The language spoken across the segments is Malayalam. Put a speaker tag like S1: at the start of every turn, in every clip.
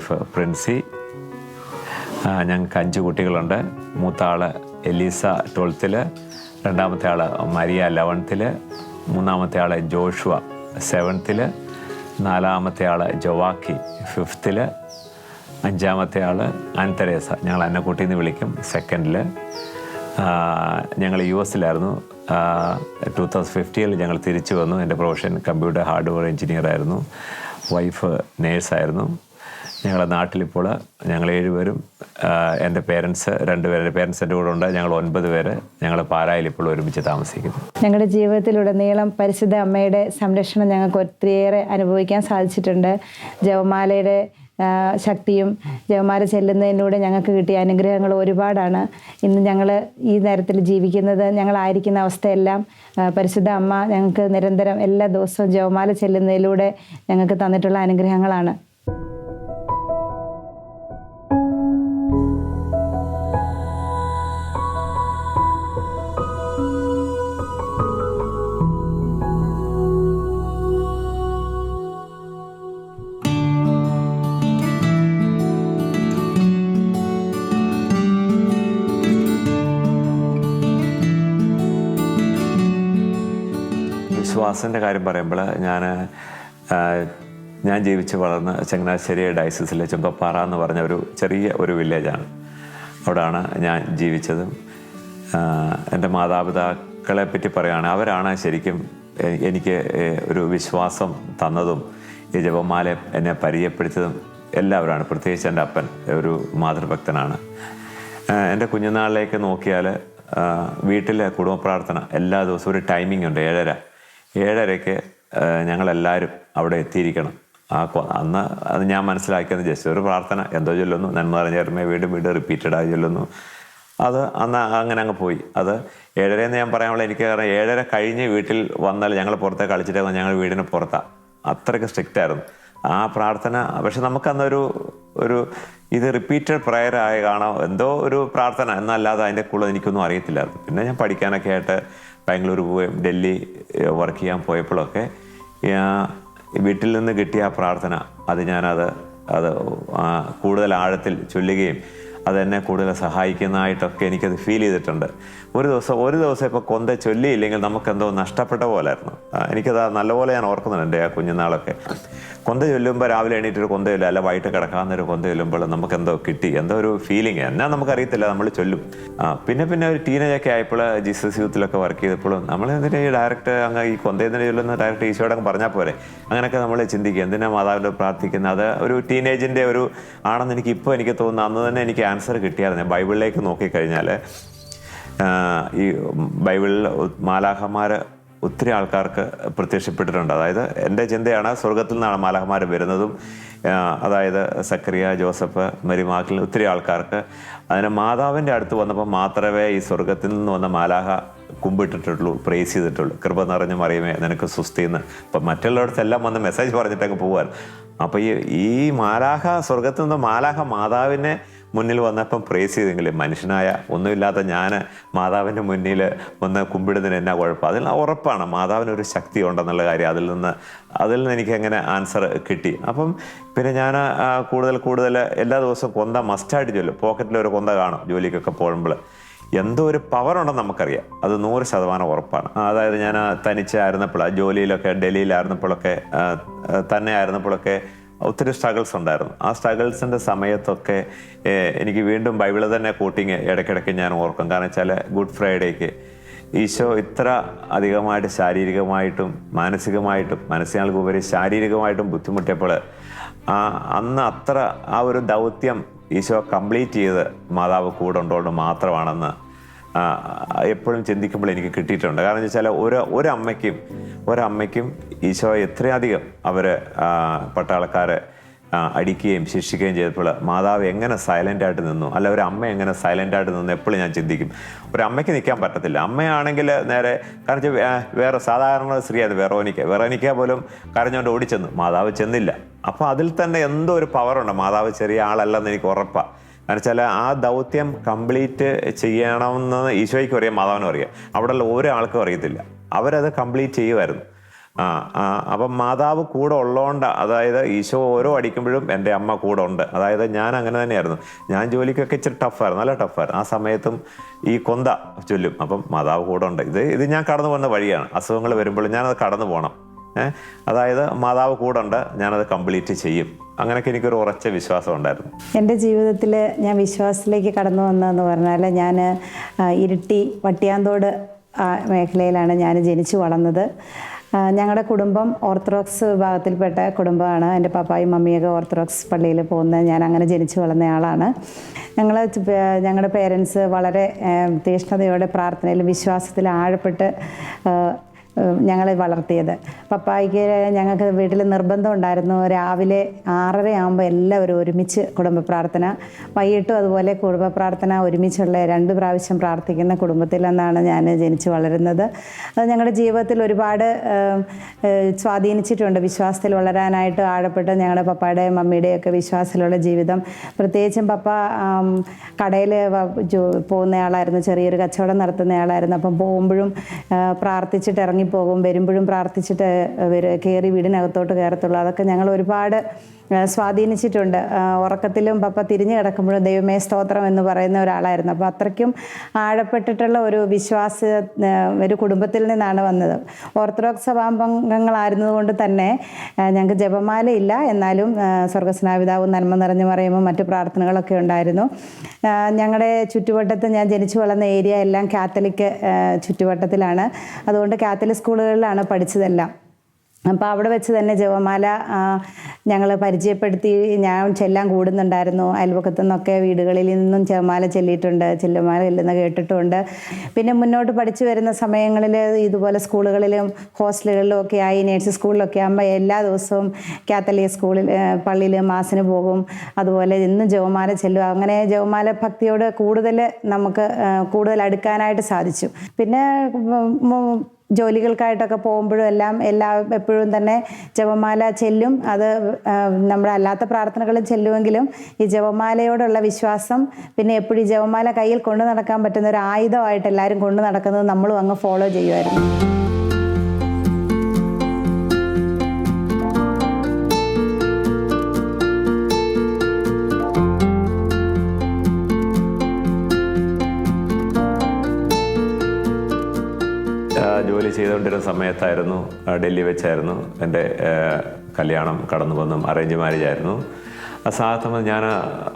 S1: വൈഫ് പ്രിൻസി ഞങ്ങൾക്ക് അഞ്ച് കുട്ടികളുണ്ട്. മൂത്ത ആൾ എലീസ ട്വൽത്തിൽ രണ്ടാമത്തെ ആൾ മരിയ ലെവൻത്തിൽ മൂന്നാമത്തെ ആൾ ജോഷുവ സെവൻത്തിൽ നാലാമത്തെ ആൾ ജോവാക്കി ഫിഫ്ത്തിൽ അഞ്ചാമത്തെ ആൾ അൻതരേസ ഞങ്ങൾ അന്നക്കുട്ടി എന്ന് വിളിക്കും സെക്കൻഡിൽ ഞങ്ങൾ യു എസിലായിരുന്നു. ടു തൗസൻഡ് ഫിഫ്റ്റിയിൽ ഞങ്ങൾ തിരിച്ചു വന്നു. എന്റെ പ്രൊഫഷൻ കമ്പ്യൂട്ടർ ഹാർഡ്വെയർ എഞ്ചിനീയർ ആയിരുന്നു. വൈഫ് നേഴ്സായിരുന്നു ഞങ്ങളുടെ നാട്ടിലിപ്പോൾ ഞങ്ങൾ ഏഴുപേരും എന്റെ പേരൻസ് രണ്ടുപേരുടെ പേരൻസ് എന്റെ കൂടെ ഉണ്ട്. ഞങ്ങൾ ഒൻപത് പേര് ഞങ്ങൾ പാലായിൽ ഇപ്പോൾ ഒരുമിച്ച് താമസിക്കുന്നു.
S2: ഞങ്ങളുടെ ജീവിതത്തിലുടനീളം പരിശുദ്ധ അമ്മയുടെ സംരക്ഷണം ഞങ്ങൾക്ക് ഒത്തിരിയേറെ അനുഭവിക്കാൻ സാധിച്ചിട്ടുണ്ട്. ജവമാലയുടെ ശക്തിയും ജവമാല ചെല്ലുന്നതിലൂടെ ഞങ്ങൾക്ക് കിട്ടിയ അനുഗ്രഹങ്ങൾ ഒരുപാടാണ്. ഇന്ന് ഞങ്ങൾ ഈ നേരത്തിൽ ജീവിക്കുന്നത് ഞങ്ങളായിരിക്കുന്ന അവസ്ഥയെല്ലാം പരിശുദ്ധ അമ്മ ഞങ്ങൾക്ക് നിരന്തരം എല്ലാ ദിവസവും ജവമാല ചെല്ലുന്നതിലൂടെ ഞങ്ങൾക്ക് തന്നിട്ടുള്ള അനുഗ്രഹങ്ങളാണ്.
S1: വിശ്വാസത്തിന്റെ കാര്യം പറയുമ്പോൾ ഞാൻ ഞാൻ ജീവിച്ച് വളർന്ന ചങ്ങനാശ്ശേരി ഡയസിസിലെ ചുങ്കപ്പാറ എന്ന് പറഞ്ഞ ഒരു ചെറിയ ഒരു വില്ലേജാണ്. അവിടെയാണ് ഞാൻ ജീവിച്ചതും. എന്റെ മാതാപിതാക്കളെ പറ്റി പറയുകയാണെങ്കിൽ അവരാണ് ശരിക്കും എനിക്ക് ഒരു വിശ്വാസം തന്നതും ഈ ജപമാല എന്നെ പരിചയപ്പെടുത്തിയതും എല്ലാവരാണ്. പ്രത്യേകിച്ച് എന്റെ അപ്പൻ ഒരു മാതൃഭക്തനാണ്. എന്റെ കുഞ്ഞുനാളിലേക്ക് നോക്കിയാൽ വീട്ടിലെ കുടുംബ പ്രാർത്ഥന എല്ലാ ദിവസവും ഒരു ടൈമിംഗ് ഉണ്ട് ഏഴര. ഏഴരയ്ക്ക് ഞങ്ങളെല്ലാവരും അവിടെ എത്തിയിരിക്കണം. ആ അന്ന് അത് ഞാൻ മനസ്സിലാക്കിയത് ജസ്റ്റ് ഒരു പ്രാർത്ഥന എന്തോ ചൊല്ലുന്നു. നന്മ നിറഞ്ഞേർമേ വീണ്ടും വീണ്ടും റിപ്പീറ്റഡ് ആയി ചൊല്ലുന്നു. അത് അന്ന് അങ്ങനെ അങ്ങ് പോയി. അത് ഏഴരയെന്ന് ഞാൻ പറയാനുള്ള എനിക്ക് കാരണം ഏഴര കഴിഞ്ഞ് വീട്ടിൽ വന്നാൽ ഞങ്ങൾ പുറത്തെ കളിച്ചിട്ട് ഞങ്ങൾ വീടിന് പുറത്താണ് അത്രയ്ക്ക് സ്ട്രിക്റ്റ് ആയിരുന്നു. ആ പ്രാർത്ഥന പക്ഷെ നമുക്കന്നൊരു ഒരു ഇത് റിപ്പീറ്റഡ് പ്രയർ ആയി കാണാം. എന്തോ ഒരു പ്രാർത്ഥന. എന്നല്ലാതെ അതിന്റെ കൂടുതൽ എനിക്കൊന്നും അറിയത്തില്ലായിരുന്നു. പിന്നെ ഞാൻ പഠിക്കാനൊക്കെ ആയിട്ട് ബാംഗ്ലൂർ പോയി ഡൽഹി വർക്ക് ചെയ്യാൻ പോയപ്പോഴൊക്കെ വീട്ടിൽ നിന്ന് കിട്ടിയ ആ പ്രാർത്ഥന അത് ഞാനത് അത് കൂടുതൽ ആഴത്തിൽ ചൊല്ലുകയും അതെന്നെ കൂടുതൽ സഹായിക്കുന്നതായിട്ടൊക്കെ എനിക്കത് ഫീൽ ചെയ്തിട്ടുണ്ട്. ഒരു ദിവസം ഒരു ദിവസം ഇപ്പോൾ കൊന്ത ചൊല്ലിയില്ലെങ്കിൽ നമുക്കെന്തോ നഷ്ടപ്പെട്ട പോലായിരുന്നു. എനിക്കത് നല്ലപോലെ ഞാൻ ഓർക്കുന്നുണ്ട് എന്റെ ആ കുഞ്ഞുനാളൊക്കെ. കൊന്ത ചൊല്ലുമ്പോൾ രാവിലെ എണീറ്റൊരു കൊന്ത ചൊല്ലുക അല്ല വൈകിട്ട് കിടക്കാവുന്നൊരു കൊന്ത ചൊല്ലുമ്പോൾ നമുക്ക് എന്തോ കിട്ടി. എന്തോ ഒരു ഫീലിംഗ് എന്നാ നമുക്കറിയത്തില്ല നമ്മൾ ചൊല്ലും. ആ പിന്നെ പിന്നെ ഒരു ടീനേജൊക്കെ ആയപ്പോൾ ജീസസ് യൂത്തിലൊക്കെ വർക്ക് ചെയ്തപ്പോഴും നമ്മൾ എന്തിനാ ഈ ഡയറക്റ്റ് അങ്ങ് ഈ കൊന്തയെന്ന് ചൊല്ലുന്ന ഡയറക്റ്റ് ഈശോയുടെ അങ്ങ് പറഞ്ഞാൽ പോരെ? അങ്ങനെയൊക്കെ നമ്മൾ ചിന്തിക്കുക എന്തിനാ മാതാവിന്റെ പ്രാർത്ഥിക്കുന്നത് അത് ഒരു ടീനേജിന്റെ ഒരു ആണെന്ന് എനിക്ക് ഇപ്പോൾ എനിക്ക് തോന്നുന്നു. അന്ന് തന്നെ എനിക്ക് ആൻസർ കിട്ടിയായിരുന്നു. ബൈബിളിലേക്ക് നോക്കിക്കഴിഞ്ഞാൽ ഈ ബൈബിളിൽ മാലാഹമാർ ഒത്തിരി ആൾക്കാർക്ക് പ്രത്യക്ഷപ്പെട്ടിട്ടുണ്ട്. അതായത് എന്റെ ചിന്തയാണ് സ്വർഗത്തിൽ നിന്നാണ് മാലാഹമാർ വരുന്നതും അതായത് സക്രിയ ജോസഫ് മരിമാക്കിൽ ഒത്തിരി ആൾക്കാർക്ക്. അതിന് മാതാവിന്റെ അടുത്ത് വന്നപ്പോൾ മാത്രമേ ഈ സ്വർഗത്തിൽ നിന്ന് വന്ന മാലാഹ കുമ്പിട്ടിട്ടുള്ളൂ പ്രേസ് ചെയ്തിട്ടുള്ളൂ. കൃപ നിറഞ്ഞ് മറിയുമേ നിനക്ക് സുസ്ഥിന്ന് ഇപ്പം മറ്റുള്ളവർക്കെല്ലാം വന്ന് മെസ്സേജ് പറഞ്ഞിട്ടങ്ങ് പോകാൻ അപ്പോൾ ഈ ഈ മാലാഹ സ്വർഗത്തിൽ നിന്ന് മാലാഹ മാതാവിനെ മുന്നിൽ വന്നപ്പം പ്രേസ് ചെയ്തെങ്കിൽ മനുഷ്യനായ ഒന്നുമില്ലാത്ത ഞാൻ മാതാവിന്റെ മുന്നിൽ വന്ന് കുമ്പിടുന്നതിന് എന്നാ കുഴപ്പം? അതിൽ ഉറപ്പാണ് മാതാവിനൊരു ശക്തി ഉണ്ടെന്നുള്ള കാര്യം അതിൽ നിന്ന് അതിൽ നിന്ന് എനിക്ക് എങ്ങനെ ആൻസർ കിട്ടി. അപ്പം പിന്നെ ഞാൻ കൂടുതൽ കൂടുതൽ എല്ലാ ദിവസവും കൊന്ത മസ്റ്റായിട്ട് ചൊല്ലും. പോക്കറ്റിൽ ഒരു കൊന്ത കാണും ജോലിക്കൊക്കെ പോകുമ്പോൾ. എന്തോ ഒരു പവർ ഉണ്ടെന്ന് നമുക്കറിയാം. അത് നൂറ് ശതമാനം ഉറപ്പാണ്. അതായത് ഞാൻ തനിച്ചായിരുന്നപ്പോൾ ജോലിയിലൊക്കെ ഡൽഹിയിലായിരുന്നപ്പോഴൊക്കെ തന്നെ ആയിരുന്നപ്പോഴൊക്കെ ഒത്തിരി സ്ട്രഗിൾസ് ഉണ്ടായിരുന്നു. ആ സ്ട്രഗിൾസിന്റെ സമയത്തൊക്കെ എനിക്ക് വീണ്ടും ബൈബിൾ തന്നെ കൂട്ടിങ് ഇടയ്ക്കിടയ്ക്ക് ഞാൻ ഓർക്കും. കാരണം വെച്ചാൽ ഗുഡ് ഫ്രൈഡേക്ക് ഈശോ ഇത്ര അധികമായിട്ട് ശാരീരികമായിട്ടും മാനസികമായിട്ടും മനസ്സിനാൾക്ക് ഉപരി ശാരീരികമായിട്ടും ബുദ്ധിമുട്ടിയപ്പോൾ ആ അന്ന് അത്ര ആ ഒരു ദൗത്യം ഈശോ കംപ്ലീറ്റ് ചെയ്ത് മാതാവ് കൂടെ ഉണ്ടോണ്ട് മാത്രമാണെന്ന് എപ്പോഴും ചിന്തിക്കുമ്പോൾ എനിക്ക് കിട്ടിയിട്ടുണ്ട്. കാരണം വെച്ചാൽ ഒരു ഒരമ്മയ്ക്കും ഒരമ്മയ്ക്കും ഈശോ എത്രയധികം അവർ പട്ടാളക്കാരെ അടിക്കുകയും ശിക്ഷിക്കുകയും ചെയ്തപ്പോൾ മാതാവ് എങ്ങനെ സൈലന്റ് ആയിട്ട് നിന്നു? അല്ല ഒരു അമ്മ എങ്ങനെ സൈലന്റ് ആയിട്ട് നിന്നു എപ്പോഴും ഞാൻ ചിന്തിക്കും. ഒരു അമ്മയ്ക്ക് നിൽക്കാൻ പറ്റത്തില്ല. അമ്മയാണെങ്കിൽ നേരെ കാരണം വേറെ സാധാരണ സ്ത്രീയാണ് വെറോനിക്ക. വെറോനിക്ക പോലും കരഞ്ഞുകൊണ്ട് ഓടിച്ചെന്നു. മാതാവ് ചെന്നില്ല. അപ്പോൾ അതിൽ തന്നെ എന്തോ ഒരു പവറുണ്ട് മാതാവ് ചെറിയ ആളല്ലെന്ന് എനിക്ക് ഉറപ്പാണ് കാരണം വെച്ചാൽ ആ ദൗത്യം കംപ്ലീറ്റ് ചെയ്യണമെന്ന് ഈശോയ്ക്കും അറിയാം മാതാവിനും അറിയാം. അവിടെയുള്ള ഒരാൾക്കും അറിയത്തില്ല. അവരത് കംപ്ലീറ്റ് ചെയ്യുമായിരുന്നു. ആ ആ അപ്പം മാതാവ് കൂടെ ഉള്ളതുകൊണ്ട് അതായത് ഈശോ ഓരോ അടിക്കുമ്പോഴും എന്റെ അമ്മ കൂടെ ഉണ്ട്. അതായത് ഞാൻ അങ്ങനെ തന്നെയായിരുന്നു. ഞാൻ ജോലിക്കൊക്കെ ഇച്ചിരി ടഫായിരുന്നു നല്ല ടഫായിരുന്നു. ആ സമയത്തും ഈ കൊന്ത ചൊല്ലും. അപ്പം മാതാവ് കൂടെ ഉണ്ട്. ഇത് ഇത് ഞാൻ കടന്നു പോകുന്ന വഴിയാണ്. അസുഖങ്ങൾ വരുമ്പോൾ ഞാനത് കടന്നു പോകണം. അതായത് മാതാവ് കൂടെ ഉണ്ട് ഞാനത് കംപ്ലീറ്റ് ചെയ്യും. അങ്ങനെയൊക്കെ എനിക്കൊരു ഉറച്ച വിശ്വാസം ഉണ്ടായിരുന്നു.
S2: എന്റെ ജീവിതത്തിൽ ഞാൻ വിശ്വാസത്തിലേക്ക് കടന്നു വന്നതെന്ന് പറഞ്ഞാൽ ഞാൻ ഇരുട്ടി വട്ടിയാന്തോട് മേഖലയിലാണ് ഞാൻ ജനിച്ചു വളർന്നത്. ഞങ്ങളുടെ കുടുംബം ഓർത്തഡോക്സ് വിഭാഗത്തിൽപ്പെട്ട കുടുംബമാണ്. എന്റെ പപ്പായും മമ്മിയൊക്കെ ഓർത്തഡോക്സ് പള്ളിയിൽ പോകുന്ന ഞാൻ അങ്ങനെ ജനിച്ചു വളർന്ന ആളാണ്. ഞങ്ങൾ ഞങ്ങളുടെ പേരൻസ് വളരെ തീഷ്ണതയോടെ പ്രാർത്ഥനയിലും വിശ്വാസത്തിൽ ആഴപ്പെട്ട് ഞങ്ങളെ വളർത്തിയത്. പപ്പായ്ക്ക് ഞങ്ങൾക്ക് വീട്ടിൽ നിർബന്ധം ഉണ്ടായിരുന്നു. രാവിലെ ആറര ആകുമ്പോൾ എല്ലാവരും ഒരുമിച്ച് കുടുംബ പ്രാർത്ഥന വൈകിട്ടും അതുപോലെ കുടുംബ പ്രാർത്ഥന ഒരുമിച്ചുള്ള രണ്ട് പ്രാവശ്യം പ്രാർത്ഥിക്കുന്ന കുടുംബത്തിൽ നിന്നാണ് ഞാൻ ജനിച്ചു വളരുന്നത്. അത് ഞങ്ങളുടെ ജീവിതത്തിൽ ഒരുപാട് സ്വാധീനിച്ചിട്ടുണ്ട്. വിശ്വാസത്തിൽ വളരാനായിട്ട് ആഴപ്പെട്ട് ഞങ്ങളുടെ പപ്പായുടെയും മമ്മിയുടെയും ഒക്കെ വിശ്വാസത്തിലുള്ള ജീവിതം. പ്രത്യേകിച്ചും പപ്പ കടയിൽ പോകുന്നയാളായിരുന്നു. ചെറിയൊരു കച്ചവടം നടത്തുന്നയാളായിരുന്നു. അപ്പം പോകുമ്പോഴും പ്രാർത്ഥിച്ചിട്ട് പ്രാർത്ഥിച്ചിട്ട് ഇറങ്ങിപ്പോകും വരുമ്പോഴും പ്രാർത്ഥിച്ചിട്ട് കയറി വീടിനകത്തോട്ട് കയറത്തുള്ളൂ. അതൊക്കെ ഞങ്ങൾ ഒരുപാട് സ്വാധീനിച്ചിട്ടുണ്ട്. ഉറക്കത്തിലും പപ്പ തിരിഞ്ഞു കിടക്കുമ്പോഴും ദൈവമേ സ്തോത്രം എന്ന് പറയുന്ന ഒരാളായിരുന്നു. അപ്പോൾ അത്രയ്ക്കും ആഴപ്പെട്ടിട്ടുള്ള ഒരു വിശ്വാസ ഒരു കുടുംബത്തിൽ നിന്നാണ് വന്നത്. ഓർത്തഡോക്സ് സഭാംഗങ്ങളായിരുന്നതുകൊണ്ട് തന്നെ ഞങ്ങൾക്ക് ഞങ്ങൾക്ക് ജപമാലയില്ല. എന്നാലും സ്വർഗസ്നാപിതാവും നന്മ നിറഞ്ഞു പറയുമ്പോൾ മറ്റു പ്രാർത്ഥനകളൊക്കെ ഉണ്ടായിരുന്നു. ഞങ്ങളുടെ ചുറ്റുവട്ടത്ത് ഞാൻ ജനിച്ചു വളർന്ന ഏരിയ എല്ലാം കാത്തലിക് ചുറ്റുവട്ടത്തിലാണ്. അതുകൊണ്ട് കാത്തലിക് സ്കൂളുകളിലാണ് പഠിച്ചതെല്ലാം. അപ്പോൾ അവിടെ വെച്ച് തന്നെ ജപമാല ഞങ്ങൾ പരിചയപ്പെടുത്തി. ഞാൻ ചെല്ലാൻ കൂടുന്നുണ്ടായിരുന്നു. അയൽപക്കത്തു നിന്നൊക്കെ വീടുകളിൽ നിന്നും ജപമാല ചെല്ലിയിട്ടുണ്ട്. ചെല്ലുമാല ചെല്ലുന്ന കേട്ടിട്ടുണ്ട്. പിന്നെ മുന്നോട്ട് പഠിച്ചു വരുന്ന സമയങ്ങളിൽ ഇതുപോലെ സ്കൂളുകളിലും ഹോസ്റ്റലുകളിലും ഒക്കെ ആയി നേഴ്സ് സ്കൂളിലൊക്കെ ആകുമ്പോൾ എല്ലാ ദിവസവും കാത്തലിക് സ്കൂളിൽ പള്ളിയിൽ മാസിന് പോകും. അതുപോലെ ഇന്നും ജപമാല ചെല്ലും. അങ്ങനെ ജപമാല ഭക്തിയോട് കൂടുതൽ നമുക്ക് കൂടുതൽ അടുക്കാനായിട്ട് സാധിച്ചു. പിന്നെ ജോലികൾക്കായിട്ടൊക്കെ പോകുമ്പോഴും എല്ലാം എല്ലാ എപ്പോഴും തന്നെ ജപമാല ചെല്ലും. അത് നമ്മുടെ അല്ലാത്ത പ്രാർത്ഥനകളും ചെല്ലുമെങ്കിലും ഈ ജപമാലയോടുള്ള വിശ്വാസം പിന്നെ എപ്പോഴും ഈ ജപമാല കയ്യിൽ കൊണ്ടു നടക്കാൻ പറ്റുന്ന ഒരു ആയുധമായിട്ട് എല്ലാവരും കൊണ്ടു നടക്കുന്നത് നമ്മളും അങ്ങ് ഫോളോ ചെയ്യുമായിരുന്നു.
S1: ചെയ്തുകൊണ്ടിരുന്ന സമയത്തായിരുന്നു ഡൽഹി വെച്ചായിരുന്നു എന്റെ കല്യാണം കടന്നു വന്നും അറേഞ്ച് മാരേജ് ആയിരുന്നു. ആ സമയത്ത് ഞാൻ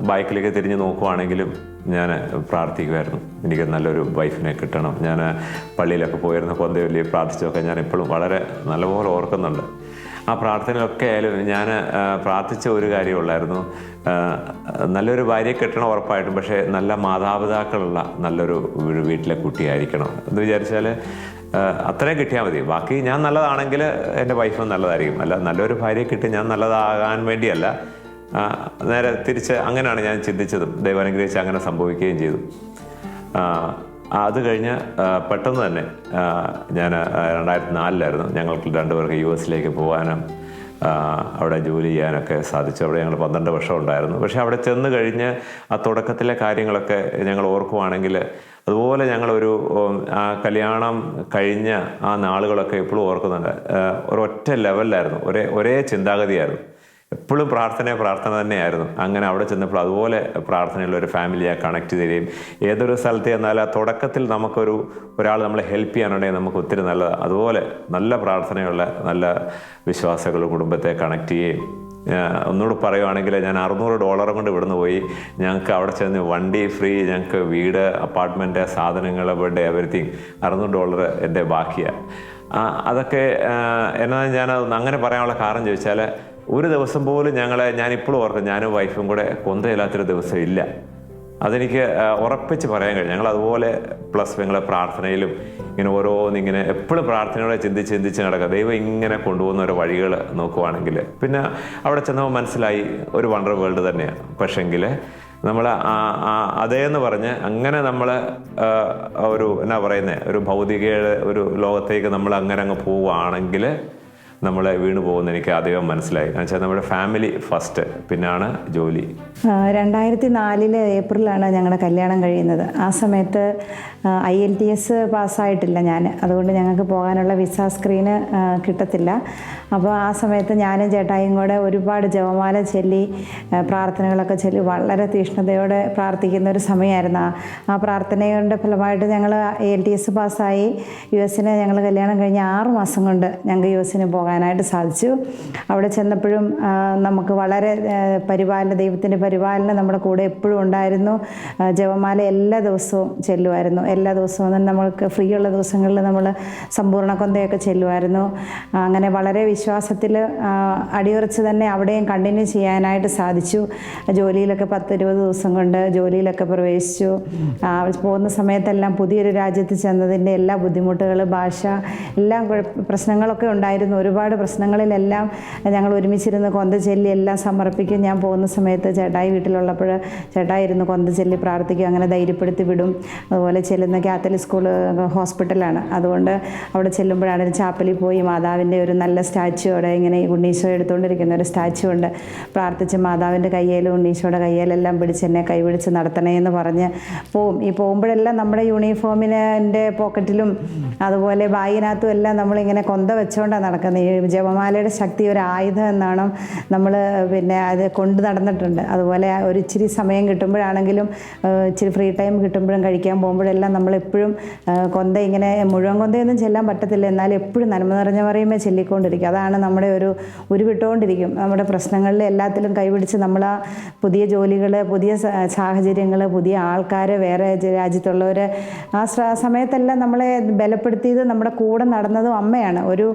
S1: ബൈക്കിലേക്ക് തിരിഞ്ഞ് നോക്കുവാണെങ്കിലും ഞാൻ പ്രാർത്ഥിക്കുമായിരുന്നു എനിക്ക് നല്ലൊരു വൈഫിനെ കിട്ടണം. ഞാൻ പള്ളിയിലൊക്കെ പോയിരുന്ന വലിയ പ്രാർത്ഥിച്ചൊക്കെ ഞാൻ ഇപ്പോഴും വളരെ നല്ലപോലെ ഓർക്കുന്നുണ്ട്. ആ പ്രാർത്ഥനയിലൊക്കെ ആയാലും ഞാൻ പ്രാർത്ഥിച്ച ഒരു കാര്യമുള്ളായിരുന്നു നല്ലൊരു ഭാര്യയെ കിട്ടണം ഉറപ്പായിട്ടും പക്ഷേ നല്ല മാതാപിതാക്കളുള്ള നല്ലൊരു വീട്ടിലെ കുട്ടിയായിരിക്കണം എന്ന് വിചാരിച്ചാൽ അത്രയും കിട്ടിയാൽ മതി. ബാക്കി ഞാൻ നല്ലതാണെങ്കിൽ എന്റെ വൈഫും നല്ലതായിരിക്കും. അല്ല നല്ലൊരു ഭാര്യ കിട്ടി ഞാൻ നല്ലതാകാൻ വേണ്ടിയല്ല. നേരെ തിരിച്ച് അങ്ങനെയാണ് ഞാൻ ചിന്തിച്ചതും. ദൈവം അനുഗ്രഹിച്ച് അങ്ങനെ സംഭവിക്കുകയും ചെയ്തു. അത് കഴിഞ്ഞ് പെട്ടെന്ന് തന്നെ ഞാൻ രണ്ടായിരത്തി നാലിലായിരുന്നു ഞങ്ങൾക്ക് രണ്ടുപേർക്ക് യു എസിലേക്ക് പോകാനും അവിടെ ജോലി ചെയ്യാനൊക്കെ സാധിച്ചു. അവിടെ ഞങ്ങൾ പന്ത്രണ്ട് വർഷം ഉണ്ടായിരുന്നു. പക്ഷേ അവിടെ ചെന്ന് കഴിഞ്ഞ് ആ തുടക്കത്തിലെ കാര്യങ്ങളൊക്കെ ഞങ്ങൾ ഓർക്കുവാണെങ്കിൽ അതുപോലെ ഞങ്ങളൊരു ആ കല്യാണം കഴിഞ്ഞ ആ നാളുകളൊക്കെ എപ്പോഴും ഓർക്കുന്നുണ്ട്. ഒരൊറ്റ ലെവലിലായിരുന്നു. ഒരേ ഒരേ ചിന്താഗതിയായിരുന്നു. എപ്പോഴും പ്രാർത്ഥന പ്രാർത്ഥന തന്നെയായിരുന്നു. അങ്ങനെ അവിടെ ചെന്നപ്പോൾ അതുപോലെ പ്രാർത്ഥനയുള്ള ഒരു ഫാമിലിയെ കണക്ട് ചെയ്യുകയും ഏതൊരു സ്ഥലത്ത് ചെന്നാൽ ആ തുടക്കത്തിൽ നമുക്കൊരു ഒരാൾ നമ്മളെ ഹെൽപ്പ് ചെയ്യാനുണ്ടെങ്കിൽ നമുക്ക് ഒത്തിരി നല്ല അതുപോലെ നല്ല പ്രാർത്ഥനയുള്ള നല്ല വിശ്വാസികൾ കുടുംബത്തെ കണക്ട് ചെയ്യുകയും ഒന്നുകൂടെ പറയുവാണെങ്കിൽ ഞാൻ അറുന്നൂറ് ഡോളർ കൊണ്ട് ഇവിടുന്ന് പോയി. ഞങ്ങൾക്ക് അവിടെ ചെന്ന് വണ്ടി ഫ്രീ ഞങ്ങൾക്ക് വീട് അപ്പാർട്ട്മെന്റ് സാധനങ്ങൾ ബെഡ് എവറിത്തിങ് അറുന്നൂറ് ഡോളർ എന്റെ ബാക്കിയാണ് അതൊക്കെ എന്നാൽ എന്നാ ഞാൻ അങ്ങനെ പറയാനുള്ള കാരണം ചോദിച്ചാൽ ഒരു ദിവസം പോലും ഞങ്ങളെ ഞാൻ ഇപ്പോഴും ഓർക്കും ഞാനും വൈഫും കൂടെ കൊന്തയില്ലാത്തൊരു ദിവസം ഇല്ല. അതെനിക്ക് ഉറപ്പിച്ച് പറയാൻ കഴിയും. ഞങ്ങൾ അതുപോലെ പ്ലസ് ഞങ്ങളെ പ്രാർത്ഥനയിലും ഇങ്ങനെ ഓരോന്നിങ്ങനെ എപ്പോഴും പ്രാർത്ഥനയോടെ ചിന്തിച്ച് ചിന്തിച്ച് നടക്കുക. ദൈവം ഇങ്ങനെ കൊണ്ടുപോകുന്ന ഒരു വഴികൾ നോക്കുവാണെങ്കിൽ. പിന്നെ അവിടെ ചെന്നപ്പോൾ മനസ്സിലായി ഒരു വണ്ടർ വേൾഡ് തന്നെയാണ്. പക്ഷെങ്കിൽ നമ്മൾ അതേന്ന് പറഞ്ഞ് അങ്ങനെ നമ്മൾ ഒരു എന്നാ പറയുന്നത് ഒരു ഭൗതിക ഒരു ലോകത്തേക്ക് നമ്മൾ അങ്ങനെ അങ്ങ് പോവുകയാണെങ്കിൽ നമ്മളെ വീണു പോകുന്ന എനിക്ക് അധികം മനസ്സിലായി. എന്ന് വെച്ചാൽ നമ്മുടെ ഫാമിലി ഫസ്റ്റ് പിന്നാണ് ജോലി.
S2: രണ്ടായിരത്തി നാലിൽ ഏപ്രിലാണ് ഞങ്ങളുടെ കല്യാണം കഴിയുന്നത്. ആ സമയത്ത് ഐ എൽ ടി എസ് പാസ്സായിട്ടില്ല ഞാൻ അതുകൊണ്ട് ഞങ്ങൾക്ക് പോകാനുള്ള വിസ സ്ക്രീന് കിട്ടത്തില്ല. അപ്പോൾ ആ സമയത്ത് ഞാനും ചേട്ടായും കൂടെ ഒരുപാട് ജപമാല ചൊല്ലി പ്രാർത്ഥനകളൊക്കെ ചൊല്ലി വളരെ തീഷ്ണതയോടെ പ്രാർത്ഥിക്കുന്ന ഒരു സമയമായിരുന്നു ആ പ്രാർത്ഥനയുടെ ഫലമായിട്ട് ഞങ്ങൾ എൽ ടി എസ് പാസ്സായി. യു എസിന് ഞങ്ങൾ കല്യാണം കഴിഞ്ഞ് ആറ് മാസം കൊണ്ട് ഞങ്ങൾക്ക് യു എസിന് പോകാനായിട്ട് സാധിച്ചു. അവിടെ ചെന്നപ്പോഴും നമുക്ക് വളരെ പരിപാലന ദൈവത്തിന്റെ പരിപാലനം നമ്മുടെ കൂടെ എപ്പോഴും ഉണ്ടായിരുന്നു. ജപമാല എല്ലാ ദിവസവും ചെല്ലുമായിരുന്നു. എല്ലാ ദിവസവും തന്നെ നമ്മൾക്ക് ഫ്രീ ഉള്ള ദിവസങ്ങളിൽ നമ്മൾ സമ്പൂർണ കൊന്തയൊക്കെ ചെല്ലുമായിരുന്നു. അങ്ങനെ വളരെ വിശ്വാസത്തിൽ അടിയുറച്ച് തന്നെ അവിടെയും കണ്ടിന്യൂ ചെയ്യാനായിട്ട് സാധിച്ചു. ജോലിയിലൊക്കെ പത്ത് ഇരുപത് ദിവസം കൊണ്ട് ജോലിയിലൊക്കെ പ്രവേശിച്ചു. പോകുന്ന സമയത്തെല്ലാം പുതിയൊരു രാജ്യത്ത് ചെന്നതിന്റെ എല്ലാ ബുദ്ധിമുട്ടുകൾ ഭാഷ എല്ലാം പ്രശ്നങ്ങളൊക്കെ ഉണ്ടായിരുന്നു. ഒരുപാട് പ്രശ്നങ്ങളിലെല്ലാം ഞങ്ങൾ ഒരുമിച്ചിരുന്ന് കൊന്ത എല്ലാം സമർപ്പിക്കും. ഞാൻ പോകുന്ന സമയത്ത് ചേട്ടായി വീട്ടിലുള്ളപ്പോൾ ചേട്ടായി ഇരുന്ന് കൊന്ത ചൊല്ലി പ്രാർത്ഥിക്കും. അങ്ങനെ ധൈര്യപ്പെടുത്തി വിടും. അതുപോലെ ചെല്ലുന്ന കാത്തലിക് സ്കൂൾ ഹോസ്പിറ്റലാണ്. അതുകൊണ്ട് അവിടെ ചെല്ലുമ്പോഴാണ് ഒരു ചാപ്പലിൽ പോയി മാതാവിന്റെ ഒരു നല്ല സ്റ്റാച്ചു അവിടെ ഇങ്ങനെ ഉണ്ണീശോ എടുത്തുകൊണ്ടിരിക്കുന്ന ഒരു സ്റ്റാച്ചു ഉണ്ട്. പ്രാർത്ഥിച്ച് മാതാവിന്റെ കയ്യേലും ഉണ്ണീശോയുടെ കയ്യേലെല്ലാം പിടിച്ച് എന്നെ കൈപിടിച്ച് നടത്തണേ എന്ന് പറഞ്ഞ് പോവും. ഈ പോകുമ്പോഴെല്ലാം നമ്മുടെ യൂണിഫോമിന്റെ പോക്കറ്റിലും അതുപോലെ ബാഗിനകത്തും എല്ലാം നമ്മളിങ്ങനെ കൊന്ത വെച്ചുകൊണ്ടാണ് നടക്കുന്നത് ജപമാലയുടെ ശക്തി ഒരു ആയുധം എന്നാണ് നമ്മൾ പിന്നെ അത് കൊണ്ടു നടന്നിട്ടുണ്ട്. അതുപോലെ ഒരു ഇച്ചിരി സമയം കിട്ടുമ്പോഴാണെങ്കിലും ഇച്ചിരി ഫ്രീ ടൈം കിട്ടുമ്പോഴും കഴിക്കാൻ പോകുമ്പോഴെല്ലാം നമ്മളെപ്പോഴും കൊന്ത ഇങ്ങനെ മുഴുവൻ കൊന്തയൊന്നും ചെല്ലാൻ പറ്റത്തില്ല. എന്നാലും എപ്പോഴും നന്മ നിറഞ്ഞ പറയുമ്പോൾ ചെല്ലിക്കൊണ്ടിരിക്കും. അതാണ് നമ്മുടെ ഒരു ഉരുവിട്ടുകൊണ്ടിരിക്കും. നമ്മുടെ പ്രശ്നങ്ങളിൽ എല്ലാത്തിലും കൈപിടിച്ച് നമ്മൾ ആ പുതിയ ജോലികൾ പുതിയ സാഹചര്യങ്ങൾ പുതിയ ആൾക്കാർ വേറെ രാജ്യത്തുള്ളവർ ആ സമയത്തെല്ലാം നമ്മളെ ബലപ്പെടുത്തിയത് നമ്മുടെ കൂടെ നടന്നതും അമ്മയാണ്. ഒരു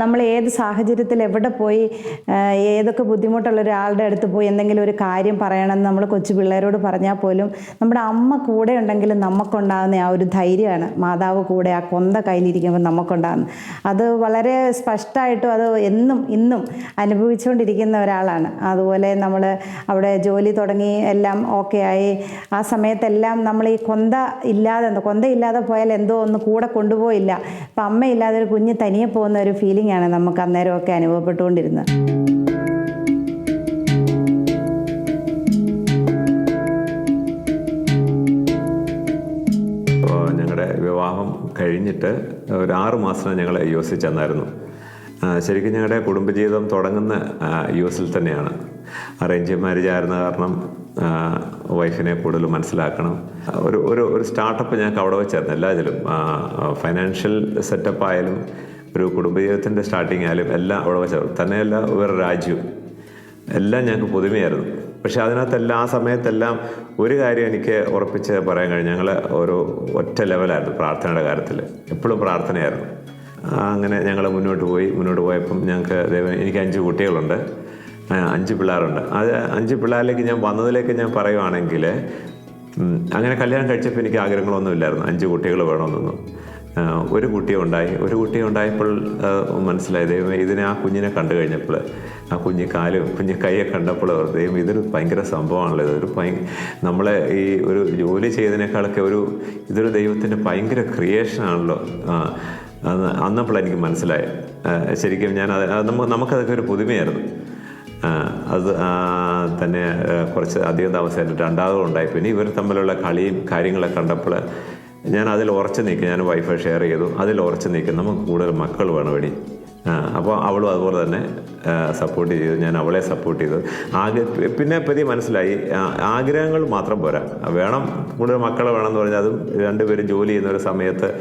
S2: നമ്മൾ ഏത് സാഹചര്യത്തിൽ എവിടെ പോയി ഏതൊക്കെ ബുദ്ധിമുട്ടുള്ള ഒരാളുടെ അടുത്ത് പോയി എന്തെങ്കിലും ഒരു കാര്യം പറയണമെന്ന് നമ്മൾ കൊച്ചു പിള്ളേരോട് പറഞ്ഞാൽ പോലും നമ്മുടെ അമ്മ കൂടെ ഉണ്ടെങ്കിലും നമുക്കുണ്ടാകുന്ന ആ ഒരു ധൈര്യമാണ്. മാതാവ് കൂടെ ആ കൊന്ത കയ്യിലിരിക്കുമ്പോൾ നമുക്കുണ്ടാകുന്നത് അത് വളരെ സ്പഷ്ടമായിട്ടും അത് എന്നും ഇന്നും അനുഭവിച്ചുകൊണ്ടിരിക്കുന്ന ഒരാളാണ്. അതുപോലെ നമ്മൾ അവിടെ ജോലി തുടങ്ങി എല്ലാം ഓക്കെ ആയി. ആ സമയത്തെല്ലാം നമ്മൾ ഈ കൊന്ത ഇല്ലാതെ കൊന്ത ഇല്ലാതെ പോയാൽ എന്തോ ഒന്ന് കൂടെ കൊണ്ടുപോയില്ല. അപ്പം അമ്മയില്ലാതെ ഒരു കുഞ്ഞ് തനിയെ പോകുന്ന ഒരു ഫീലിംഗ് ആണ് നമുക്ക് അന്നേരമൊക്കെ അനുഭവപ്പെട്ടുകൊണ്ടിരുന്നത്.
S1: ഞങ്ങളുടെ വിവാഹം കഴിഞ്ഞിട്ട് ഒരു ആറ് മാസം ഞങ്ങൾ യു എസിൽ ചെന്നായിരുന്നു. ശരിക്കും ഞങ്ങളുടെ കുടുംബജീവിതം തുടങ്ങുന്ന യു എസിൽ തന്നെയാണ്. അറേഞ്ച് മാരേജ് ആയിരുന്ന കാരണം വൈഫിനെ കൂടുതൽ മനസ്സിലാക്കണം. ഒരു ഒരു ഒരു സ്റ്റാർട്ടപ്പ് ഞങ്ങൾക്ക് അവിടെ വെച്ചായിരുന്നു എല്ലാ ഇതിലും ഫൈനാൻഷ്യൽ സെറ്റപ്പ് ആയാലും ഒരു കുടുംബജീവിതത്തിന്റെ സ്റ്റാർട്ടിങ് ആയാലും എല്ലാം അവിടെ വെച്ചായിരുന്നു തന്നെയല്ല വേറെ രാജ്യവും എല്ലാം ഞങ്ങൾക്ക് പുതുമയായിരുന്നു. പക്ഷെ അതിനകത്തെല്ലാം ആ സമയത്തെല്ലാം ഒരു കാര്യം എനിക്ക് ഉറപ്പിച്ച് പറയാൻ കഴിഞ്ഞു. ഞങ്ങൾ ഒരു ഒറ്റ ലെവലായിരുന്നു പ്രാർത്ഥനയുടെ കാര്യത്തിൽ. എപ്പോഴും പ്രാർത്ഥനയായിരുന്നു. അങ്ങനെ ഞങ്ങൾ മുന്നോട്ട് പോയി. മുന്നോട്ട് പോയപ്പം ഞങ്ങൾക്ക് ദൈവം എനിക്ക് അഞ്ച് കുട്ടികളുണ്ട്. അഞ്ച് പിള്ളേരുണ്ട്. അത് അഞ്ച് പിള്ളേരിലേക്ക് ഞാൻ വന്നതിലേക്ക് ഞാൻ പറയുവാണെങ്കിൽ അങ്ങനെ കല്യാണം കഴിച്ചപ്പോൾ എനിക്ക് ആഗ്രഹങ്ങളൊന്നും ഇല്ലായിരുന്നു. അഞ്ച് കുട്ടികൾ വേണമെന്നൊന്നും. ഒരു കുട്ടി ഉണ്ടായി. ഒരു കുട്ടി ഉണ്ടായപ്പോൾ മനസ്സിലായി ദൈവമേ ഇതിനെ ആ കുഞ്ഞിനെ കണ്ടു കഴിഞ്ഞപ്പോൾ ആ കുഞ്ഞി കാലും കുഞ്ഞി കൈയെ കണ്ടപ്പോൾ ദൈവം ഇതൊരു ഭയങ്കര സംഭവമാണല്ലോ ഇതൊരു ഭയ നമ്മളെ ഈ ഒരു ജോലി ചെയ്തതിനേക്കാളൊക്കെ ഒരു ഇതൊരു ദൈവത്തിന്റെ ഭയങ്കര ക്രിയേഷനാണല്ലോ ആണല്ലോ. അന്ന് അന്നപ്പോൾ എനിക്ക് മനസ്സിലായി. ശരിക്കും ഞാൻ അത് നമുക്കതൊക്കെ ഒരു പുതുമയായിരുന്നു. അത് തന്നെ കുറച്ച് അധികം താമസമായിട്ട് രണ്ടാമതും ഉണ്ടായി. പിന്നെ ഇവർ തമ്മിലുള്ള കളിയും കാര്യങ്ങളൊക്കെ കണ്ടപ്പോൾ ഞാൻ അതിൽ ഉറച്ചു നിൽക്കും. ഞാൻ വൈഫൈ ഷെയർ ചെയ്തു. അതിൽ ഉറച്ചു നിൽക്കും നമുക്ക് കൂടുതൽ മക്കൾ വേണം എടി. അപ്പോൾ അവളും അതുപോലെ തന്നെ സപ്പോർട്ട് ചെയ്തു. ഞാൻ അവളെ സപ്പോർട്ട് ചെയ്തു. ആഗ്ര പിന്നെ പതിയെ മനസ്സിലായി. ആഗ്രഹങ്ങൾ മാത്രം പോരാ. വേണം കൂടുതൽ മക്കൾ എന്ന് പറഞ്ഞാൽ അതും രണ്ടുപേരും ജോലി ചെയ്യുന്ന ഒരു സമയത്ത്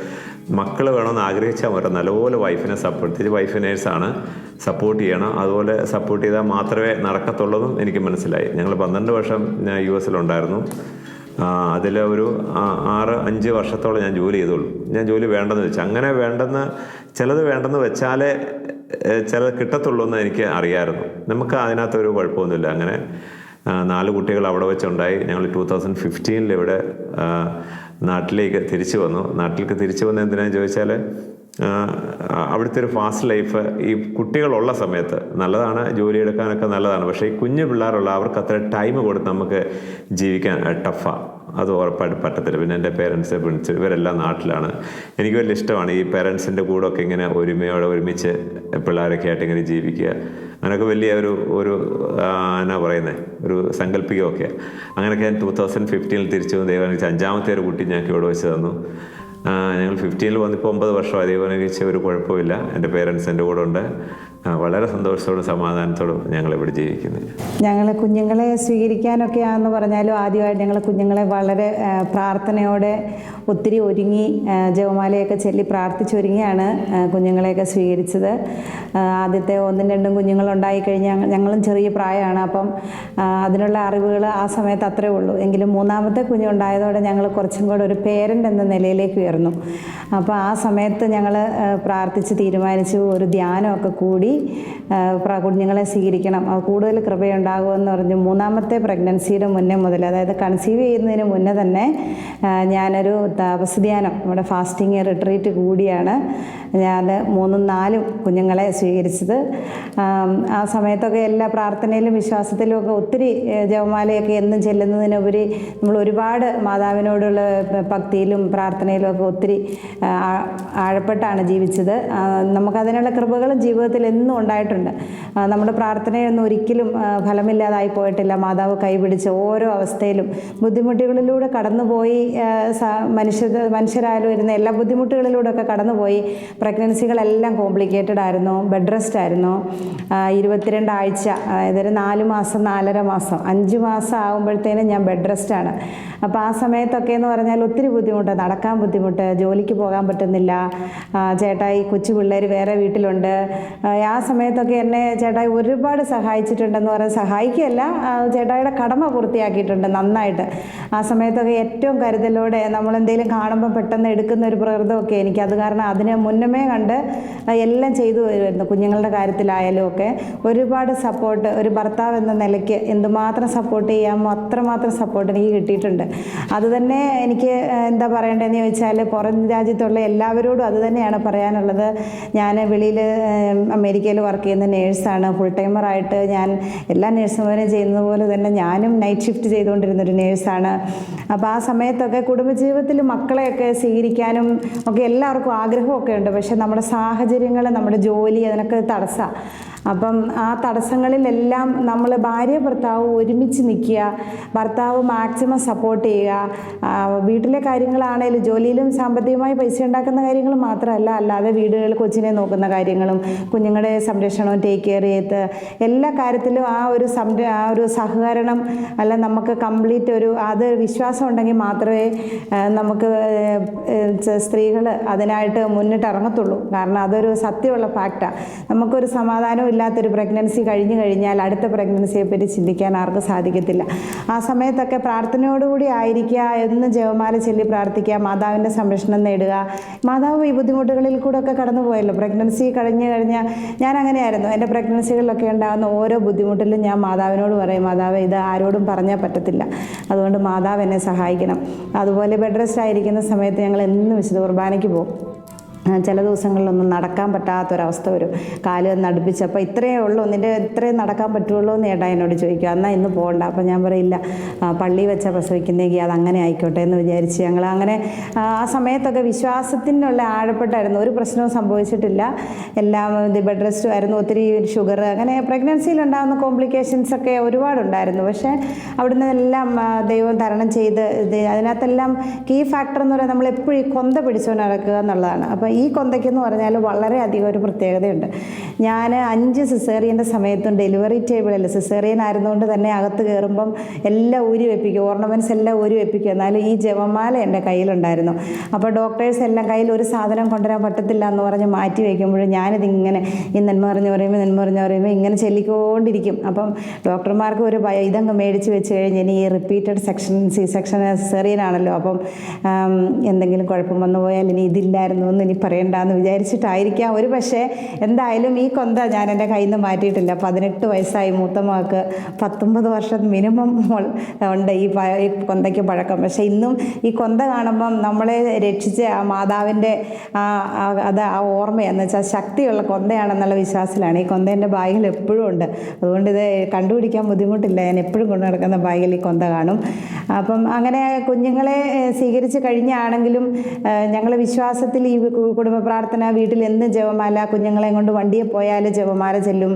S1: മക്കൾ വേണമെന്ന് ആഗ്രഹിച്ചാൽ പോരാ. നല്ലപോലെ വൈഫിനെ സപ്പോർട്ട് ചെയ്ത്. വൈഫ് നേഴ്സാണ് സപ്പോർട്ട് ചെയ്യണം. അതുപോലെ സപ്പോർട്ട് ചെയ്താൽ മാത്രമേ നടക്കത്തുള്ളതും എനിക്ക് മനസ്സിലായി. ഞങ്ങൾ പന്ത്രണ്ട് വർഷം ഞാൻ യു എസിലുണ്ടായിരുന്നു അതിൽ ഒരു ആറ് അഞ്ച് വർഷത്തോളം ഞാൻ ജോലി ചെയ്തോളൂ ഞാൻ ജോലി വേണ്ടെന്ന് വെച്ചു അങ്ങനെ വേണ്ടെന്ന് ചിലത് വേണ്ടെന്ന് വെച്ചാലേ ചില കിട്ടത്തുള്ളൂ എന്ന് എനിക്ക് അറിയാമായിരുന്നു നമുക്ക് അതിനകത്തൊരു കുഴപ്പമൊന്നുമില്ല. അങ്ങനെ നാല് കുട്ടികൾ അവിടെ വെച്ചുണ്ടായി. ഞങ്ങൾ ടൂ തൗസൻഡ് ഫിഫ്റ്റീനിൽ ഇവിടെ നാട്ടിലേക്ക് തിരിച്ചു വന്നു. നാട്ടിലേക്ക് തിരിച്ചു വന്ന ചോദിച്ചാൽ അവിടുത്തെ ഒരു ഫാസ്റ്റ് ലൈഫ് ഈ കുട്ടികളുള്ള സമയത്ത് നല്ലതാണ് ജോലി എടുക്കാനൊക്കെ നല്ലതാണ്. പക്ഷേ ഈ കുഞ്ഞു പിള്ളേരുള്ള അവർക്ക് അത്ര ടൈം കൊടുത്ത് നമുക്ക് ജീവിക്കാൻ ടഫാണ് അത് ഉറപ്പായിട്ട് പറ്റത്തില്ല. പിന്നെ എന്റെ പേരൻസ് പ്രിൻസ് ഇവരെല്ലാം നാട്ടിലാണ്. എനിക്ക് വലിയ ഇഷ്ടമാണ് ഈ പേരൻസിന്റെ കൂടെ ഒക്കെ ഇങ്ങനെ ഒരുമയോടെ ഒരുമിച്ച് പിള്ളേരൊക്കെ ആയിട്ട് ഇങ്ങനെ ജീവിക്കുക. അങ്ങനെയൊക്കെ വലിയ ഒരു ഒരു എന്നാ പറയുന്നത് ഒരു സങ്കല്പികമൊക്കെ. അങ്ങനെയൊക്കെ ഞാൻ ടൂ തൗസൻഡ് ഫിഫ്റ്റീനിൽ തിരിച്ചു ദൈവം അഞ്ചാമത്തെ ഒരു കുട്ടി ഞങ്ങൾക്ക് ഇവിടെ വെച്ച് തന്നു. ഞങ്ങൾ ഫിഫ്റ്റീനിൽ വന്നിപ്പോൾ ഒമ്പത് വർഷം അതേപോലെ ഒരു കുഴപ്പമില്ല. എന്റെ പേരൻസ് എന്റെ കൂടെ ഉണ്ട്. വളരെ സന്തോഷത്തോടും സമാധാനത്തോടും ഞങ്ങൾ ഇവിടെ ജീവിക്കുന്നത്
S2: ഞങ്ങൾ കുഞ്ഞുങ്ങളെ സ്വീകരിക്കാനൊക്കെ ആണെന്ന് പറഞ്ഞാലും ആദ്യമായിട്ട് ഞങ്ങൾ കുഞ്ഞുങ്ങളെ വളരെ പ്രാർത്ഥനയോടെ ഒത്തിരി ഒരുങ്ങി ജപമാലയൊക്കെ ചൊല്ലി പ്രാർത്ഥിച്ചൊരുങ്ങിയാണ് കുഞ്ഞുങ്ങളെയൊക്കെ സ്വീകരിച്ചത്. ആദ്യത്തെ ഒന്നും രണ്ടും കുഞ്ഞുങ്ങളുണ്ടായി കഴിഞ്ഞാൽ ഞങ്ങളും ചെറിയ പ്രായമാണ് അപ്പം അതിനുള്ള അറിവുകൾ ആ സമയത്ത് അത്രേ ഉള്ളൂ. എങ്കിലും മൂന്നാമത്തെ കുഞ്ഞുണ്ടായതോടെ ഞങ്ങൾ കുറച്ചും കൂടെ ഒരു പേരന്റ് എന്ന നിലയിലേക്ക് ഉയർന്നു. അപ്പോൾ ആ സമയത്ത് ഞങ്ങൾ പ്രാർത്ഥിച്ച് തീരുമാനിച്ചു ഒരു ധ്യാനമൊക്കെ കൂടി കുഞ്ഞുങ്ങളെ സ്വീകരിക്കണം. കൂടുതൽ കൃപയുണ്ടാകുമെന്ന് പറഞ്ഞ് മൂന്നാമത്തെ പ്രഗ്നൻസിയുടെ മുന്നേ മുതൽ അതായത് കൺസീവ് ചെയ്യുന്നതിന് മുന്നേ തന്നെ ഞാനൊരു താപസ്ധ്യാനം നമ്മുടെ ഫാസ്റ്റിംഗ് റിട്രീറ്റ് കൂടിയാണ് ഞാൻ മൂന്നും നാലും കുഞ്ഞുങ്ങളെ സ്വീകരിച്ചത്. ആ സമയത്തൊക്കെ എല്ലാ പ്രാർത്ഥനയിലും വിശ്വാസത്തിലും ഒക്കെ ഒത്തിരി ജപമാലയൊക്കെ എന്നും ചെല്ലുന്നതിനുപരി നമ്മൾ ഒരുപാട് മാതാവിനോടുള്ള ഭക്തിയിലും പ്രാർത്ഥനയിലും ഒക്കെ ഒത്തിരി ആഴപ്പെട്ടാണ് ജീവിച്ചത്. നമുക്കതിനുള്ള കൃപകളും ജീവിതത്തിൽ ഉണ്ടായിട്ടുണ്ട്. നമ്മുടെ പ്രാർത്ഥനയൊന്നും ഒരിക്കലും ഫലമില്ലാതായി പോയിട്ടില്ല. മാതാവ് കൈപിടിച്ച് ഓരോ അവസ്ഥയിലും ബുദ്ധിമുട്ടുകളിലൂടെ കടന്നുപോയി മനുഷ്യ മനുഷ്യരായാലും വരുന്ന എല്ലാ ബുദ്ധിമുട്ടുകളിലൂടെ ഒക്കെ കടന്നുപോയി. പ്രഗ്നൻസികളെല്ലാം കോംപ്ലിക്കേറ്റഡ് ആയിരുന്നു. ബെഡ് റെസ്റ്റ് ആയിരുന്നു. ഇരുപത്തിരണ്ട് ആഴ്ച അതായത് നാല് മാസം നാലര മാസം അഞ്ച് മാസം ആകുമ്പോഴത്തേനും ഞാൻ ബെഡ് റെസ്റ്റാണ് അപ്പോൾ ആ സമയത്തൊക്കെ എന്ന് പറഞ്ഞാൽ ഒത്തിരി ബുദ്ധിമുട്ട് നടക്കാൻ ബുദ്ധിമുട്ട് ജോലിക്ക് പോകാൻ പറ്റുന്നില്ല. ചേട്ടായി കൊച്ചു പിള്ളേർ വേറെ വീട്ടിലുണ്ട്. ആ, ആ സമയത്തൊക്കെ എന്നെ ചേട്ടായി ഒരുപാട് സഹായിച്ചിട്ടുണ്ടെന്ന് പറയാൻ സഹായിക്കുകയല്ല ചേട്ടായിയുടെ കടമ പൂർത്തിയാക്കിയിട്ടുണ്ട് നന്നായിട്ട്. ആ സമയത്തൊക്കെ ഏറ്റവും കരുതലോടെ നമ്മൾ എന്തെങ്കിലും കാണുമ്പോൾ പെട്ടെന്ന് എടുക്കുന്ന ഒരു പ്രകൃതമൊക്കെ എനിക്ക് അത് കാരണം അതിനെ മുന്നമേ കണ്ട് എല്ലാം ചെയ്തു വരുമായിരുന്നു കുഞ്ഞുങ്ങളുടെ കാര്യത്തിലായാലും ഒക്കെ. ഒരുപാട് സപ്പോർട്ട് ഒരു ഭർത്താവ് എന്ന നിലയ്ക്ക് എന്തുമാത്രം സപ്പോർട്ട് ചെയ്യാമോ അത്രമാത്രം സപ്പോർട്ട് എനിക്ക് കിട്ടിയിട്ടുണ്ട്. അത് തന്നെ എനിക്ക് എന്താ പറയേണ്ടതെന്ന് ചോദിച്ചാൽ പുറം രാജ്യത്തുള്ള എല്ലാവരോടും അത് തന്നെയാണ് പറയാനുള്ളത്. ഞാൻ വെളിയിൽ അമേരിക്കയിൽ വർക്ക് ചെയ്യുന്ന നേഴ്സാണ് ഫുൾ ടൈമറായിട്ട് ഞാൻ എല്ലാ നേഴ്സുമാരും ചെയ്യുന്നത് പോലെ തന്നെ ഞാനും നൈറ്റ് ഷിഫ്റ്റ് ചെയ്തുകൊണ്ടിരുന്ന ഒരു നേഴ്സാണ് അപ്പോൾ ആ സമയത്തൊക്കെ കുടുംബജീവിതത്തിൽ മക്കളെയൊക്കെ സ്വീകരിക്കാനും ഒക്കെ എല്ലാവർക്കും ആഗ്രഹമൊക്കെ ഉണ്ട്. പക്ഷേ നമ്മുടെ സാഹചര്യങ്ങൾ നമ്മുടെ ജോലി അതിനൊക്കെ തടസ്സമാണ് അപ്പം ആ തടസ്സങ്ങളിലെല്ലാം നമ്മൾ ഭാര്യ ഭർത്താവ് ഒരുമിച്ച് നിൽക്കുക ഭർത്താവ് മാക്സിമം സപ്പോർട്ട് ചെയ്യുക. വീട്ടിലെ കാര്യങ്ങളാണേലും ജോലിയിലും സാമ്പത്തികമായി പൈസ ഉണ്ടാക്കുന്ന കാര്യങ്ങൾ മാത്രമല്ല അല്ലാതെ വീടുകൾ കൊച്ചിനെ നോക്കുന്ന കാര്യങ്ങളും കുഞ്ഞുങ്ങളുടെ സംരക്ഷണവും ടേക്ക് കെയർ ചെയ്ത് എല്ലാ കാര്യത്തിലും ആ ഒരു സംര ആ ഒരു സഹകരണം അല്ല നമുക്ക് കംപ്ലീറ്റ് ഒരു അത് വിശ്വാസം ഉണ്ടെങ്കിൽ മാത്രമേ നമുക്ക് സ്ത്രീകൾ അതിനായിട്ട് മുന്നിട്ട് ഇറങ്ങത്തുള്ളൂ. കാരണം അതൊരു സത്യമുള്ള ഫാക്റ്റാണ് നമുക്കൊരു സമാധാനം ഇല്ലാത്തൊരു പ്രഗ്നൻസി കഴിഞ്ഞു കഴിഞ്ഞാൽ അടുത്ത പ്രഗ്നൻസിയെ പറ്റി ചിന്തിക്കാൻ ആർക്കും സാധിക്കത്തില്ല. ആ സമയത്തൊക്കെ പ്രാർത്ഥനയോടുകൂടി ആയിരിക്കുക എന്ന് ജവമാല ചൊല്ലി പ്രാർത്ഥിക്കുക മാതാവിന്റെ സംരക്ഷണം നേടുക. മാതാവ് ഈ ബുദ്ധിമുട്ടുകളിൽ കൂടെ ഒക്കെ കടന്നു പോയല്ലോ പ്രഗ്നൻസി കഴിഞ്ഞു കഴിഞ്ഞാൽ ഞാൻ അങ്ങനെയായിരുന്നു. എന്റെ പ്രഗ്നൻസികളിലൊക്കെ ഉണ്ടാകുന്ന ഓരോ ബുദ്ധിമുട്ടിലും ഞാൻ മാതാവിനോട് പറയും മാതാവ് ഇത് ആരോടും പറഞ്ഞാൽ പറ്റത്തില്ല. അതുകൊണ്ട് മാതാവ് എന്നെ സഹായിക്കണം. അതുപോലെ ബെഡ് റെസ്റ്റ് ആയിരിക്കുന്ന സമയത്ത് ഞങ്ങൾ എന്നും വിശുദ്ധ കുർബാനയ്ക്ക് പോകും. ചില ദിവസങ്ങളിലൊന്നും നടക്കാൻ പറ്റാത്തൊരവസ്ഥ വരും. കാൽ നടുപ്പിച്ചപ്പോൾ ഇത്രയേ ഉള്ളൂ നിന്റെ ഇത്രയും നടക്കാൻ പറ്റുള്ളൂ എന്ന് ഏട്ടാ എന്നോട് ചോദിക്കും. എന്നാൽ ഇന്ന് പോകണ്ട. അപ്പോൾ ഞാൻ പറയില്ല പള്ളി വെച്ച പ്രസവിക്കുന്നെങ്കിൽ അത് അങ്ങനെ ആയിക്കോട്ടെ എന്ന് വിചാരിച്ച് ഞങ്ങൾ അങ്ങനെ ആ സമയത്തൊക്കെ വിശ്വാസത്തിനുള്ള ആഴപ്പെട്ടായിരുന്നു. ഒരു പ്രശ്നവും സംഭവിച്ചിട്ടില്ല. എല്ലാം ഇത് ബെഡ് റെസ്റ്റും ആയിരുന്നു ഒത്തിരി ഷുഗർ അങ്ങനെ പ്രഗ്നൻസിയിൽ ഉണ്ടാകുന്ന കോംപ്ലിക്കേഷൻസ് ഒക്കെ ഒരുപാടുണ്ടായിരുന്നു. പക്ഷേ അവിടുന്ന് എല്ലാം ദൈവം തരണം ചെയ്ത് അതിനകത്തെല്ലാം കീ ഫാക്ടർ എന്ന് പറയുന്നത് നമ്മൾ എപ്പോഴും കൊന്ത പിടിച്ചോ നടക്കുക എന്നുള്ളതാണ്. അപ്പോൾ ഈ കൊന്തയ്ക്കെന്ന് പറഞ്ഞാൽ വളരെയധികം ഒരു പ്രത്യേകതയുണ്ട്. ഞാൻ അഞ്ച് സിസേറിയന്റെ സമയത്തും ഡെലിവറി ടേബിളിൽ സിസേറിയൻ ആയിരുന്നുകൊണ്ട് തന്നെ അകത്ത് കയറുമ്പം എല്ലാം ഊരി വെപ്പിക്കും ഓർണമെന്റ്സ് എല്ലാം ഊരി വെപ്പിക്കും. എന്നാലും ഈ ജപമാല എന്റെ കയ്യിലുണ്ടായിരുന്നു. അപ്പോൾ ഡോക്ടേഴ്സ് എല്ലാം കയ്യിൽ ഒരു സാധനം കൊണ്ടുവരാൻ പറ്റത്തില്ല എന്ന് പറഞ്ഞ് മാറ്റി വയ്ക്കുമ്പോൾ ഞാനിതിങ്ങനെ ഈ നന്മ പറഞ്ഞ് പറയുമ്പോൾ നന്മ പറഞ്ഞ് പറയുമ്പോൾ ഇങ്ങനെ ചെല്ലിക്കൊണ്ടിരിക്കും. അപ്പം ഡോക്ടർമാർക്ക് ഒരു ഭയം ഇതങ്ങ് മേടിച്ച് വെച്ച് കഴിഞ്ഞ് ഇനി ഈ റിപ്പീറ്റഡ് സെക്ഷൻ സി സെക്ഷൻ സെറിയനാണല്ലോ അപ്പം എന്തെങ്കിലും കുഴപ്പം വന്നു പോയാൽ ഇനി ഇതില്ലായിരുന്നു എന്ന് ഇനി പറയണ്ടെന്ന് വിചാരിച്ചിട്ടായിരിക്കാം. ഒരു പക്ഷേ എന്തായാലും ഈ കൊന്ത ഞാൻ എന്റെ കയ്യിൽ നിന്ന് മാറ്റിയിട്ടില്ല. പതിനെട്ട് വയസ്സായി മൂത്ത മകൾക്ക് പത്തൊമ്പത് വർഷം മിനിമം ഉണ്ട് ഈ കൊന്തയ്ക്ക് പഴക്കം. പക്ഷേ ഇന്നും ഈ കൊന്ത കാണുമ്പം നമ്മളെ രക്ഷിച്ച ആ മാതാവിന്റെ അത് ആ ഓർമ്മയെന്ന് വെച്ചാൽ ശക്തിയുള്ള കൊന്തയാണെന്നുള്ള വിശ്വാസത്തിലാണ്. ഈ കൊന്ത എന്റെ ബാഗിൽ എപ്പോഴും ഉണ്ട്. അതുകൊണ്ട് ഇത് കണ്ടുപിടിക്കാൻ ബുദ്ധിമുട്ടില്ല. ഞാൻ എപ്പോഴും കൊണ്ടു നടക്കുന്ന ബാഗിൽ ഈ കൊന്ത കാണും. അപ്പം അങ്ങനെ കുഞ്ഞുങ്ങളെ സ്വീകരിച്ച് കഴിഞ്ഞാണെങ്കിലും ഞങ്ങൾ വിശ്വാസത്തിൽ ഈ കുടുംബ പ്രാർത്ഥന വീട്ടിൽ എന്ത് ജപമാല കുഞ്ഞുങ്ങളെ കൊണ്ട് വണ്ടിയെ പോയാൽ ജപമാല ചെല്ലും.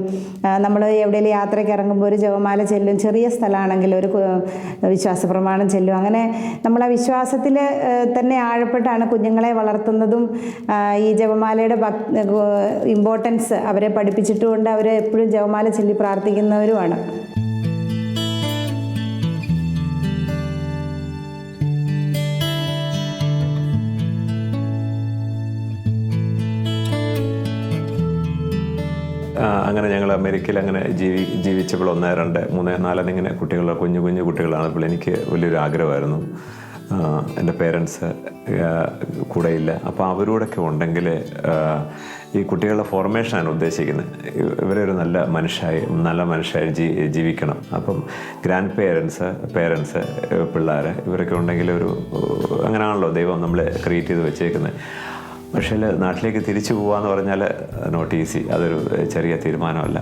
S2: നമ്മൾ എവിടെയെങ്കിലും യാത്രയ്ക്ക് ഇറങ്ങുമ്പോൾ ഒരു ജപമാല ചെല്ലും. ചെറിയ സ്ഥലമാണെങ്കിൽ ഒരു വിശ്വാസ പ്രമാണം ചെല്ലും. അങ്ങനെ നമ്മൾ ആ വിശ്വാസത്തിൽ തന്നെ ആഴപ്പെട്ടാണ് കുഞ്ഞുങ്ങളെ വളർത്തുന്നതും ഈ ജപമാലയുടെ ഭക് ഇമ്പോർട്ടൻസ് അവരെ പഠിപ്പിച്ചിട്ടുകൊണ്ട് അവരെ എപ്പോഴും ജപമാല ചൊല്ലി പ്രാർത്ഥിക്കുന്നവരുമാണ്.
S1: അങ്ങനെ ഞങ്ങൾ അമേരിക്കയിൽ അങ്ങനെ ജീവി ജീവിച്ചപ്പോൾ ഒന്ന് രണ്ട് മൂന്ന് നാലെന്നിങ്ങനെ കുട്ടികൾ കുഞ്ഞു കുഞ്ഞു കുട്ടികളാണ്. അപ്പോൾ എനിക്ക് വലിയൊരു ആഗ്രഹമായിരുന്നു. എന്റെ പേരൻസ് കൂടെയില്ല. അപ്പോൾ അവരോടൊക്കെ ഉണ്ടെങ്കിൽ ഈ കുട്ടികളുടെ ഫോർമേഷനാണ് ഉദ്ദേശിക്കുന്നത്. ഇവരെ ഒരു നല്ല മനുഷ്യരായി നല്ല മനുഷ്യരായി ജീ ജീവിക്കണം. അപ്പം ഗ്രാൻഡ് പേരൻസ് പേരൻസ് പിള്ളേർ ഇവരൊക്കെ ഉണ്ടെങ്കിൽ ഒരു അങ്ങനെയാണല്ലോ ദൈവം നമ്മൾ ക്രിയേറ്റ് ചെയ്ത് വെച്ചേക്കുന്നത്. പക്ഷേ നാട്ടിലേക്ക് തിരിച്ചു പോകാന്ന് പറഞ്ഞാൽ നോട്ട് ഈസി അതൊരു ചെറിയ തീരുമാനമല്ല.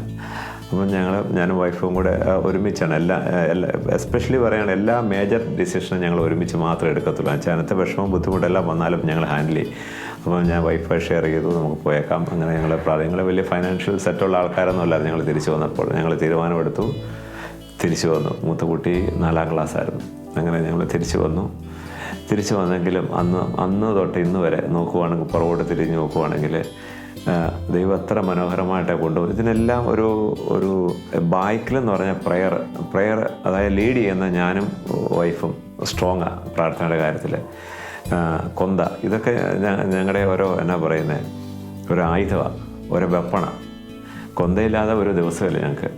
S1: അപ്പം ഞങ്ങൾ ഞാനും വൈഫും കൂടെ ഒരുമിച്ചാണ് എല്ലാ എല്ലാ എസ്പെഷ്യലി പറയുകയാണ് എല്ലാ മേജർ ഡിസിഷനും ഞങ്ങൾ ഒരുമിച്ച് മാത്രമേ എടുക്കത്തുള്ളൂ. അച്ഛനത്തെ വിഷമവും ബുദ്ധിമുട്ടെല്ലാം വന്നാലും ഞങ്ങൾ ഹാൻഡിൽ ചെയ്യും. അപ്പം ഞാൻ വൈഫായി ഷെയർ ചെയ്തു നമുക്ക് പോയേക്കാം. അങ്ങനെ ഞങ്ങൾ ഞങ്ങൾ വലിയ ഫൈനാൻഷ്യൽ സെറ്റുള്ള ആൾക്കാരൊന്നും അല്ലായിരുന്നു ഞങ്ങൾ തിരിച്ചു വന്നപ്പോൾ ഞങ്ങൾ തീരുമാനമെടുത്തു. തിരിച്ചു വന്നു. മൂത്ത കുട്ടി നാലാം ക്ലാസ്സായിരുന്നു അങ്ങനെ ഞങ്ങൾ തിരിച്ചു വന്നു. തിരിച്ചു വന്നെങ്കിലും അന്ന് അന്ന് തൊട്ട് ഇന്ന് വരെ നോക്കുവാണെങ്കിൽ പുറകോട്ട് തിരിഞ്ഞ് നോക്കുവാണെങ്കിൽ ദൈവം അത്ര മനോഹരമായിട്ടാണ് കൊണ്ടുപോകും ഇതിനെല്ലാം ഒരു ഒരു ബായ്ക്കിലെന്ന് പറഞ്ഞ പ്രെയർ പ്രെയർ അതായത് ലീഡ് ചെയ്യുന്ന ഞാനും വൈഫും സ്ട്രോങ്ങാണ് പ്രാർത്ഥനയുടെ കാര്യത്തിൽ. കൊന്ത. ഇതൊക്കെ ഞങ്ങളുടെ ഓരോ എന്നാ പറയുന്നത് ഒരു ആയുധമാണ് ഒരു വെപ്പണ കൊന്തയില്ലാതെ ഒരു ദിവസമില്ല ഞങ്ങൾക്ക്.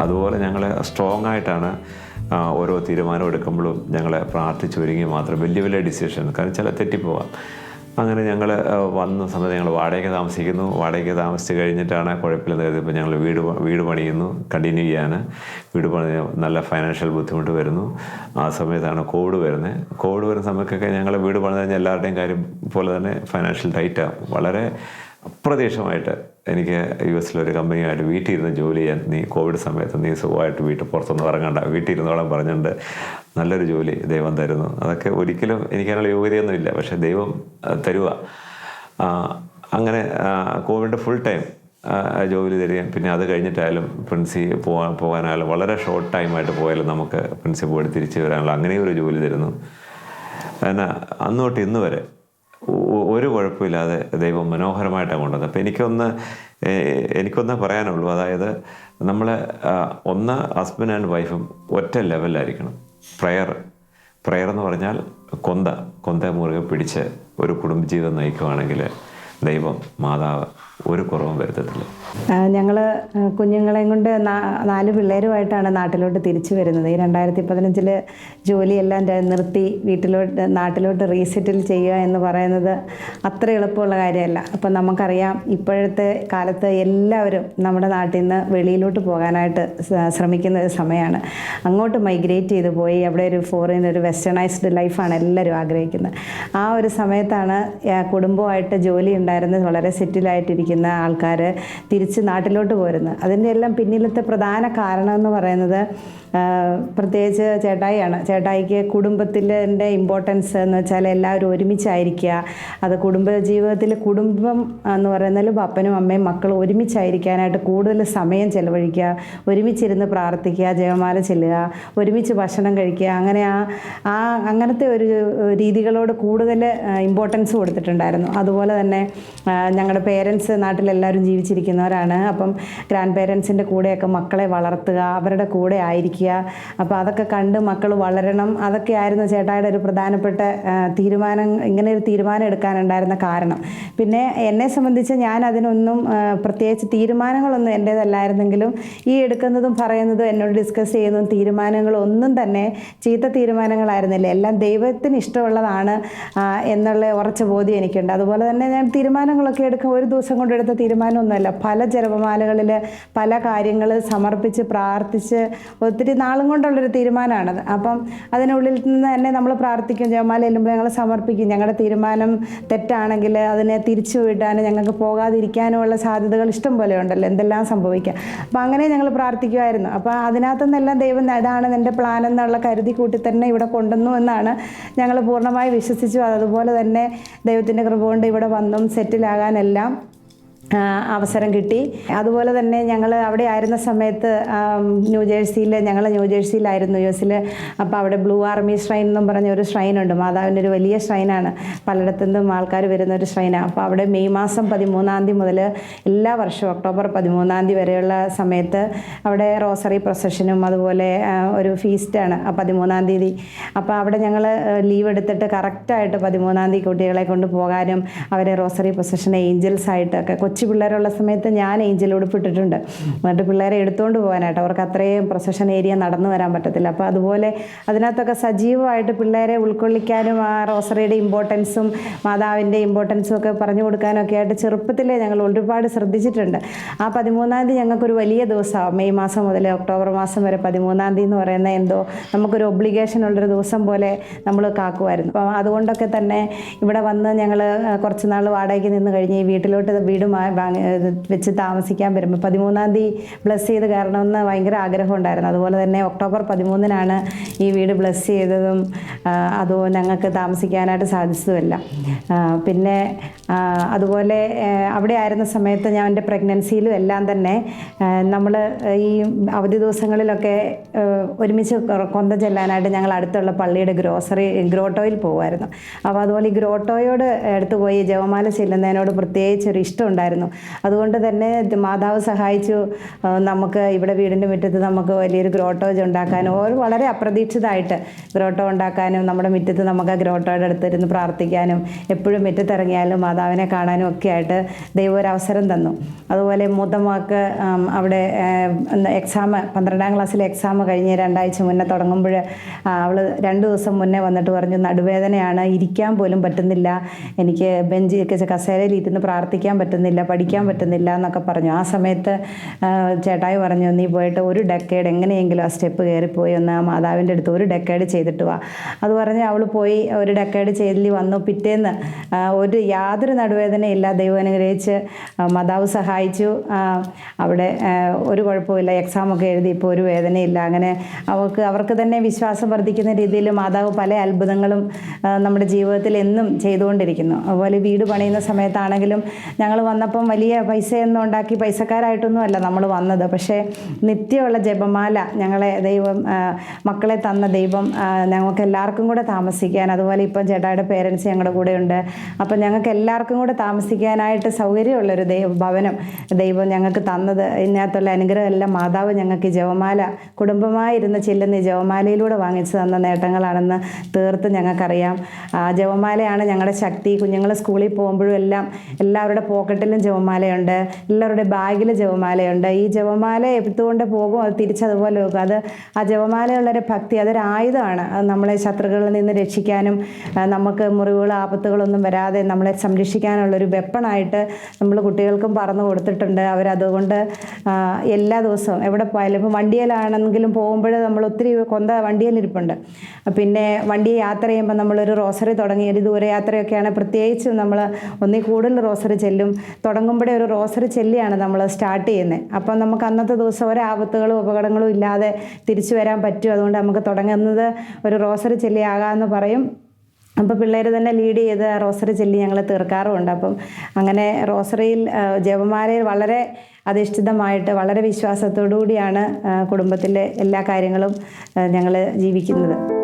S1: അതുപോലെ ഞങ്ങൾ സ്ട്രോങ് ആയിട്ടാണ് ഓരോ തീരുമാനം എടുക്കുമ്പോഴും ഞങ്ങളെ പ്രാർത്ഥിച്ചൊരുങ്ങി മാത്രം വലിയ വലിയ ഡിസിഷൻ കാരണം ചില തെറ്റിപ്പോവാം. അങ്ങനെ ഞങ്ങൾ വന്ന സമയത്ത് ഞങ്ങൾ വാടകയ്ക്ക് താമസിക്കുന്നു. വാടകയ്ക്ക് താമസിച്ച് കഴിഞ്ഞിട്ടാണ് കുഴപ്പമില്ലെന്ന് കരുതിയപ്പോൾ ഞങ്ങൾ വീട് വീട് പണിയുന്നു. കണ്ടിന്യൂ ചെയ്യാൻ വീട് പണി നല്ല ഫൈനാൻഷ്യൽ ബുദ്ധിമുട്ട് വരുന്നു. ആ സമയത്താണ് കോവിഡ് വരുന്നത് കോവിഡ് വരുന്ന സമയത്തൊക്കെ ഞങ്ങൾ വീട് പണിത് കഴിഞ്ഞാൽ എല്ലാവരുടെയും കാര്യം പോലെ തന്നെ ഫൈനാൻഷ്യൽ ടൈറ്റാണ് വളരെ അപ്രതീക്ഷിതമായിട്ട് എനിക്ക് യു എസിലൊരു കമ്പനിയായിട്ട് വീട്ടിൽ ഇരുന്ന് ജോലി ചെയ്യാൻ നീ കോവിഡ് സമയത്ത് നീ സുഖമായിട്ട് വീട്ടിൽ പുറത്തൊന്നും ഇറങ്ങണ്ട. വീട്ടിൽ ഇരുന്നോളം പറഞ്ഞുകൊണ്ട് നല്ലൊരു ജോലി ദൈവം തരുന്നു. അതൊക്കെ ഒരിക്കലും എനിക്കതിനുള്ള യോഗ്യതയൊന്നും യോഗ്യതയൊന്നുമില്ല. പക്ഷേ ദൈവം തരുക. അങ്ങനെ കോവിഡ് ഫുൾ ടൈം ജോലി തരികയും പിന്നെ അത് കഴിഞ്ഞിട്ടായാലും പ്രിൻസി പോകാൻ പോകാനായാലും വളരെ ഷോർട്ട് ടൈമായിട്ട് പോയാലും നമുക്ക് പ്രിൻസി പോയി തിരിച്ചു വരാനുള്ള അങ്ങനെയും ഒരു ജോലി തരുന്നു. എന്നാൽ അന്നോട്ട് ഇന്ന് വരെ ഒരു കുഴപ്പമില്ലാതെ ദൈവം മനോഹരമായിട്ടാണ് കൊണ്ടുവന്നത്. അപ്പം എനിക്കൊന്ന് എനിക്കൊന്ന് പറയാനുള്ളൂ. അതായത് നമ്മൾ ഒന്ന് ഹസ്ബൻഡ് ആൻഡ് വൈഫും ഒറ്റ ലെവലിലായിരിക്കണം. പ്രയർ പ്രയർ എന്ന് പറഞ്ഞാൽ കൊന്ത കൊന്ത മുറുകെ പിടിച്ച് ഒരു കുടുംബജീവിതം നയിക്കുവാണെങ്കിൽ ദൈവം മാതാവ് ഒരു കുറവും വരുത്തത്തില്ല.
S2: ഞങ്ങൾ കുഞ്ഞുങ്ങളെയും കൊണ്ട് നാല് പിള്ളേരുമായിട്ടാണ് നാട്ടിലോട്ട് തിരിച്ചു വരുന്നത്. ഈ രണ്ടായിരത്തി പതിനഞ്ചിൽ ജോലിയെല്ലാം നിർത്തി വീട്ടിലോട്ട് നാട്ടിലോട്ട് റീസെറ്റിൽ ചെയ്യുക എന്ന് പറയുന്നത് അത്ര എളുപ്പമുള്ള കാര്യമല്ല. അപ്പം നമുക്കറിയാം ഇപ്പോഴത്തെ കാലത്ത് എല്ലാവരും നമ്മുടെ നാട്ടിൽ നിന്ന് വെളിയിലോട്ട് പോകാനായിട്ട് ശ്രമിക്കുന്ന ഒരു സമയമാണ്. അങ്ങോട്ട് മൈഗ്രേറ്റ് ചെയ്ത് പോയി അവിടെ ഒരു ഫോറിൻ ഒരു വെസ്റ്റേണൈസ്ഡ് ലൈഫാണ് എല്ലാവരും ആഗ്രഹിക്കുന്നത്. ആ ഒരു സമയത്താണ് കുടുംബമായിട്ട് ജോലി ഉണ്ടായിരുന്നത് വളരെ സെറ്റിലായിട്ടിരിക്കുന്ന ആൾക്കാർ തിരിച്ച് നാട്ടിലോട്ട് പോരുന്നത്. അതിന്റെ എല്ലാം പിന്നിലത്തെ പ്രധാന കാരണം എന്ന് പറയുന്നത് പ്രത്യേകിച്ച് ചേട്ടായിയാണ്. ചേട്ടായിക്ക് കുടുംബത്തിന്റെ ഇമ്പോർട്ടൻസ് എന്ന് വെച്ചാൽ എല്ലാവരും ഒരുമിച്ചായിരിക്കുക. അത് കുടുംബ ജീവിതത്തിൽ കുടുംബം എന്ന് പറയുന്നതിൽ അപ്പനും അമ്മയും മക്കളും ഒരുമിച്ചായിരിക്കാനായിട്ട് കൂടുതൽ സമയം ചെലവഴിക്കുക. ഒരുമിച്ചിരുന്ന് പ്രാർത്ഥിക്കുക ജയമാല ചെല്ലുക ഒരുമിച്ച് ഭക്ഷണം കഴിക്കുക. അങ്ങനെ ആ ആ അങ്ങനത്തെ ഒരു രീതികളോട് കൂടുതൽ ഇമ്പോർട്ടൻസ് കൊടുത്തിട്ടുണ്ടായിരുന്നു. അതുപോലെ തന്നെ ഞങ്ങളുടെ പേരൻസ് നാട്ടിലെല്ലാവരും ജീവിച്ചിരിക്കുന്നവരാണ്. അപ്പം ഗ്രാൻഡ് പേരൻസിന്റെ കൂടെയൊക്കെ മക്കളെ വളർത്തുക അവരുടെ കൂടെ ആയിരിക്കുക. അപ്പോൾ അതൊക്കെ കണ്ട് മക്കൾ വളരണം. അതൊക്കെയായിരുന്നു ചേട്ടായുടെ ഒരു പ്രധാനപ്പെട്ട തീരുമാനം ഇങ്ങനെ ഒരു തീരുമാനം എടുക്കാനുണ്ടായിരുന്ന കാരണം. പിന്നെ എന്നെ സംബന്ധിച്ച് ഞാൻ അതിനൊന്നും പ്രത്യേകിച്ച് തീരുമാനങ്ങളൊന്നും എന്റേതല്ലായിരുന്നെങ്കിലും ഈ എടുക്കുന്നതും പറയുന്നതും എന്നോട് ഡിസ്കസ് ചെയ്യുന്നതും തീരുമാനങ്ങളൊന്നും തന്നെ ചീത്ത തീരുമാനങ്ങളായിരുന്നില്ല. എല്ലാം ദൈവത്തിന് ഇഷ്ടമുള്ളതാണ് എന്നുള്ള ഉറച്ച ബോധ്യം എനിക്കുണ്ട്. അതുപോലെ തന്നെ ഞാൻ തീരുമാനങ്ങളൊക്കെ എടുക്കുക ഒരു ദിവസം കൊണ്ടെടുത്ത തീരുമാനമൊന്നുമല്ല. പല ജപമാലകളിൽ പല കാര്യങ്ങൾ സമർപ്പിച്ച് പ്രാർത്ഥിച്ച് ഒത്തിരി നാളും കൊണ്ടുള്ളൊരു തീരുമാനമാണത്. അപ്പം അതിനുള്ളിൽ നിന്ന് തന്നെ നമ്മൾ പ്രാർത്ഥിക്കും ജവമാല എല്ലുമ്പോൾ ഞങ്ങൾ സമർപ്പിക്കും. ഞങ്ങളുടെ തീരുമാനം തെറ്റാണെങ്കിൽ അതിനെ തിരിച്ചു വിടാനും ഞങ്ങൾക്ക് പോകാതിരിക്കാനുമുള്ള സാധ്യതകൾ ഇഷ്ടം പോലെ ഉണ്ടല്ലോ എന്തെല്ലാം സംഭവിക്കാം. അപ്പം അങ്ങനെ ഞങ്ങൾ പ്രാർത്ഥിക്കുമായിരുന്നു. അപ്പോൾ അതിനകത്തുനിന്നെല്ലാം ദൈവം ഇതാണ് എന്റെ പ്ലാൻ എന്നുള്ള കരുതി കൂട്ടി തന്നെ ഇവിടെ കൊണ്ടുവന്നു എന്നാണ് ഞങ്ങൾ പൂർണമായി വിശ്വസിച്ചു. അതുപോലെ തന്നെ ദൈവത്തിന്റെ കൃപ കൊണ്ട് ഇവിടെ വന്നും സെറ്റിലാകാനെല്ലാം അവസരം കിട്ടി. അതുപോലെ തന്നെ ഞങ്ങൾ അവിടെ ആയിരുന്ന സമയത്ത് ന്യൂജേഴ്സിയിൽ ഞങ്ങൾ ന്യൂജേഴ്സിയിലായിരുന്നു യു എസിൽ അപ്പോൾ അവിടെ ബ്ലൂ ആർമി ഷ്രൈൻ എന്നും പറഞ്ഞ ഒരു ഷ്രൈൻ ഉണ്ട് മാതാവിന്റെ ഒരു വലിയ ഷ്രൈനാണ്. പലയിടത്തുനിന്നും ആൾക്കാർ വരുന്ന ഒരു ഷ്രൈനാണ് അപ്പോൾ അവിടെ മെയ് മാസം പതിമൂന്നാം തീയതി മുതൽ എല്ലാ വർഷവും ഒക്ടോബർ പതിമൂന്നാം തീയതി വരെയുള്ള സമയത്ത് അവിടെ റോസറി പ്രൊസഷനും അതുപോലെ ഒരു ഫീസ്റ്റാണ് ആ പതിമൂന്നാം തീയതി. അപ്പോൾ അവിടെ ഞങ്ങൾ ലീവ് എടുത്തിട്ട് കറക്റ്റായിട്ട് പതിമൂന്നാം തീയതി കുട്ടികളെ കൊണ്ട് പോകാനും അവരെ റോസറി പ്രൊസഷൻ ഏഞ്ചൽസ് ആയിട്ടൊക്കെ കൊച്ചു പിള്ളേരുള്ള സമയത്ത് ഞാൻ ഏഞ്ചൽ ഉടുപ്പിട്ടിട്ടുണ്ട് എന്നിട്ട് പിള്ളേരെ എടുത്തുകൊണ്ട് പോകാനായിട്ട്. അവർക്ക് അത്രയും പ്രൊസഷൻ ഏരിയ നടന്നു വരാൻ പറ്റത്തില്ല. അപ്പോൾ അതുപോലെ അതിനകത്തൊക്കെ സജീവമായിട്ട് പിള്ളേരെ ഉൾക്കൊള്ളിക്കാനും ആ റോസറിയുടെ ഇമ്പോർട്ടൻസും മാതാവിന്റെ ഇമ്പോർട്ടൻസും ഒക്കെ പറഞ്ഞു കൊടുക്കാനൊക്കെ ആയിട്ട് ചെറുപ്പത്തിലേ ഞങ്ങൾ ഒരുപാട് ശ്രദ്ധിച്ചിട്ടുണ്ട്. ആ പതിമൂന്നാം തീയതി ഞങ്ങൾക്കൊരു വലിയ ദിവസമാണ് മെയ് മാസം മുതൽ ഒക്ടോബർ മാസം വരെ പതിമൂന്നാം തീയതി എന്ന് പറയുന്ന എന്തോ നമുക്കൊരു ഒബ്ലിഗേഷൻ ഉള്ളൊരു ദിവസം പോലെ നമ്മൾ കാക്കുമായിരുന്നു. അപ്പോൾ അതുകൊണ്ടൊക്കെ തന്നെ ഇവിടെ വന്ന് ഞങ്ങൾ കുറച്ച് നാൾ വാടകയ്ക്ക് നിന്ന് കഴിഞ്ഞ് വീട്ടിലോട്ട് വീട് മാ- വാങ്ങി ഇത് വെച്ച് താമസിക്കാൻ വരുമ്പോൾ പതിമൂന്നാം തീയതി ബ്ലസ് ചെയ്ത് കയറണമെന്ന് ഭയങ്കര ആഗ്രഹം ഉണ്ടായിരുന്നു അതുപോലെ തന്നെ ഒക്ടോബർ പതിമൂന്നിനാണ് ഈ വീട് ബ്ലസ് ചെയ്തതും അതോ ഞങ്ങൾക്ക് താമസിക്കാനായിട്ട് സാധിച്ചതുമല്ല. പിന്നെ അതുപോലെ അവിടെ ആയിരുന്ന സമയത്ത് ഞാൻ എന്റെ പ്രഗ്നൻസിയിലും എല്ലാം തന്നെ നമ്മൾ ഈ അവധി ദിവസങ്ങളിലൊക്കെ ഒരുമിച്ച് കൊന്ത ചെല്ലാനായിട്ട് ഞങ്ങൾ അടുത്തുള്ള പള്ളിയുടെ ഗ്രോസറി ഗ്രോട്ടോയിൽ പോകുമായിരുന്നു അപ്പോൾ അതുപോലെ ഈ ഗ്രോട്ടോയോട് അടുത്ത് പോയി ജവമാല ചെല്ലുന്നതിനോട് പ്രത്യേകിച്ച് ഒരു ഇഷ്ടം ഉണ്ടായിരുന്നു. അതുകൊണ്ട് തന്നെ മാതാവ് സഹായിച്ചു. നമുക്ക് ഇവിടെ വീടിന്റെ മുറ്റത്ത് നമുക്ക് വലിയൊരു ഗ്രോട്ടോജ് ഉണ്ടാക്കാനും ഒരു വളരെ അപ്രതീക്ഷിതമായിട്ട് ഗ്രോട്ടോ ഉണ്ടാക്കാനും നമ്മുടെ മുറ്റത്ത് നമുക്ക് ഗ്രോട്ടോയുടെ അടുത്തിരുന്ന് പ്രാർത്ഥിക്കാനും എപ്പോഴും മുറ്റത്തിറങ്ങിയാലും മാതാവിനെ കാണാനും ഒക്കെ ആയിട്ട് ദൈവം ഒരു അവസരം തന്നു. അതുപോലെ മൂത്തമാക്ക് അവിടെ എക്സാം പന്ത്രണ്ടാം ക്ലാസ്സിലെ എക്സാം കഴിഞ്ഞ് രണ്ടാഴ്ച മുന്നേ തുടങ്ങുമ്പോൾ അവൾ രണ്ട് ദിവസം മുന്നേ വന്നിട്ട് പറഞ്ഞു നടുവേദനയാണ് ഇരിക്കാൻ പോലും പറ്റുന്നില്ല. എനിക്ക് ബെഞ്ച് കസേരയിൽ ഇരുന്ന് പ്രാർത്ഥിക്കാൻ പറ്റുന്നില്ല. പഠിക്കാൻ പറ്റുന്നില്ല എന്നൊക്കെ പറഞ്ഞു. ആ സമയത്ത് ചേട്ടായി പറഞ്ഞു നീ പോയിട്ട് ഒരു ഡെക്കേഡ് എങ്ങനെയെങ്കിലും ആ സ്റ്റെപ്പ് കയറിപ്പോയി ഒന്ന് ആ മാതാവിന്റെ അടുത്ത് ഒരു ഡെക്കേഡ് ചെയ്തിട്ട് വാ. അത് പറഞ്ഞ് അവൾ പോയി ഒരു ഡെക്കേഡ് ചെയ്തിൽ വന്നു. പിറ്റേന്ന് ഒരു യാതൊരു നടുവേദനയില്ല ദൈവം അനുഗ്രഹിച്ച് മാതാവ് സഹായിച്ചു. അവിടെ ഒരു കുഴപ്പമില്ല എക്സാമൊക്കെ എഴുതി ഇപ്പോൾ ഒരു വേദനയില്ല. അങ്ങനെ അവർക്ക് അവർക്ക് തന്നെ വിശ്വാസം വർദ്ധിക്കുന്ന രീതിയിൽ മാതാവ് പല അത്ഭുതങ്ങളും നമ്മുടെ ജീവിതത്തിൽ എന്നും ചെയ്തുകൊണ്ടിരിക്കുന്നു. അതുപോലെ വീട് പണിയുന്ന സമയത്താണെങ്കിലും ഞങ്ങൾ വന്നപ്പം വലിയ പൈസയൊന്നും ഉണ്ടാക്കി പൈസക്കാരായിട്ടൊന്നും അല്ല നമ്മൾ വന്നത്. പക്ഷേ നിത്യമുള്ള ജപമാല ഞങ്ങളെ ദൈവം മക്കളെ തന്ന ദൈവം ഞങ്ങൾക്ക് എല്ലാവർക്കും കൂടെ താമസിക്കാൻ അതുപോലെ ഇപ്പം ചേട്ടായുടെ പേരൻസ് ഞങ്ങളുടെ കൂടെ ഉണ്ട് അപ്പം ഞങ്ങൾക്ക് എല്ലാവർക്കും കൂടെ താമസിക്കാനായിട്ട് സൗകര്യമുള്ളൊരു ദൈവ ഭവനം ദൈവം ഞങ്ങൾക്ക് തന്നത്. ഇതിനകത്തുള്ള അനുഗ്രഹമെല്ലാം മാതാവ് ഞങ്ങൾക്ക് ജപമാല കുടുംബമായിരുന്ന ചെല്ലുന്ന ഈ ജപമാലയിലൂടെ വാങ്ങിച്ചു തന്ന നേട്ടങ്ങളാണെന്ന് തീർത്ത് ഞങ്ങൾക്കറിയാം. ജപമാലയാണ് ഞങ്ങളുടെ ശക്തി. കുഞ്ഞുങ്ങൾ സ്കൂളിൽ പോകുമ്പോഴും എല്ലാം എല്ലാവരുടെ പോക്കറ്റിലും ജപമാലയുണ്ട് എല്ലാവരുടെ ബാഗിൽ ജപമാലയുണ്ട്. ഈ ജപമാല എടുത്തുകൊണ്ട് പോകും അത് തിരിച്ചതുപോലെ പോകും അത് ആ ജപമാലയുള്ളൊരു ഭക്തി അതൊരു ആയുധമാണ്. അത് നമ്മളെ ശത്രുക്കളിൽ നിന്ന് രക്ഷിക്കാനും നമുക്ക് മുറിവുകൾ ആപത്തുകളൊന്നും വരാതെ നമ്മളെ സംരക്ഷിക്കാനുള്ളൊരു വെപ്പണായിട്ട് നമ്മൾ കുട്ടികൾക്കും പറഞ്ഞു കൊടുത്തിട്ടുണ്ട്. അവരതുകൊണ്ട് എല്ലാ ദിവസവും എവിടെ പോയാലും ഇപ്പം വണ്ടിയിലാണെങ്കിലും പോകുമ്പോൾ നമ്മൾ ഒത്തിരി കൊന്ത വണ്ടിയിലിരിപ്പുണ്ട്. പിന്നെ വണ്ടി യാത്ര ചെയ്യുമ്പോൾ നമ്മളൊരു റോസറി തുടങ്ങി ഒരു ദൂരയാത്രയൊക്കെയാണ് പ്രത്യേകിച്ചും നമ്മൾ ഒന്നിൽ കൂടുതൽ റോസറി ചെല്ലും തുടങ്ങുമ്പോഴേ ഒരു റോസറി ചെല്ലിയാണ് നമ്മൾ സ്റ്റാർട്ട് ചെയ്യുന്നത്. അപ്പം നമുക്ക് അന്നത്തെ ദിവസം ഒരാപത്തുകളും അപകടങ്ങളും ഇല്ലാതെ തിരിച്ചു വരാൻ പറ്റും. അതുകൊണ്ട് നമുക്ക് തുടങ്ങുന്നത് ഒരു റോസറി ചെല്ലിയാകാമെന്ന് പറയും. അപ്പോൾ പിള്ളേർ തന്നെ ലീഡ് ചെയ്ത് റോസറി ചെല്ലി ഞങ്ങൾ തീർക്കാറുമുണ്ട്. അപ്പം അങ്ങനെ റോസറിയിൽ ജപമാലയിൽ വളരെ അധിഷ്ഠിതമായിട്ട് വളരെ വിശ്വാസത്തോടു കൂടിയാണ് കുടുംബത്തിലെ എല്ലാ കാര്യങ്ങളും ഞങ്ങൾ ജീവിക്കുന്നത്.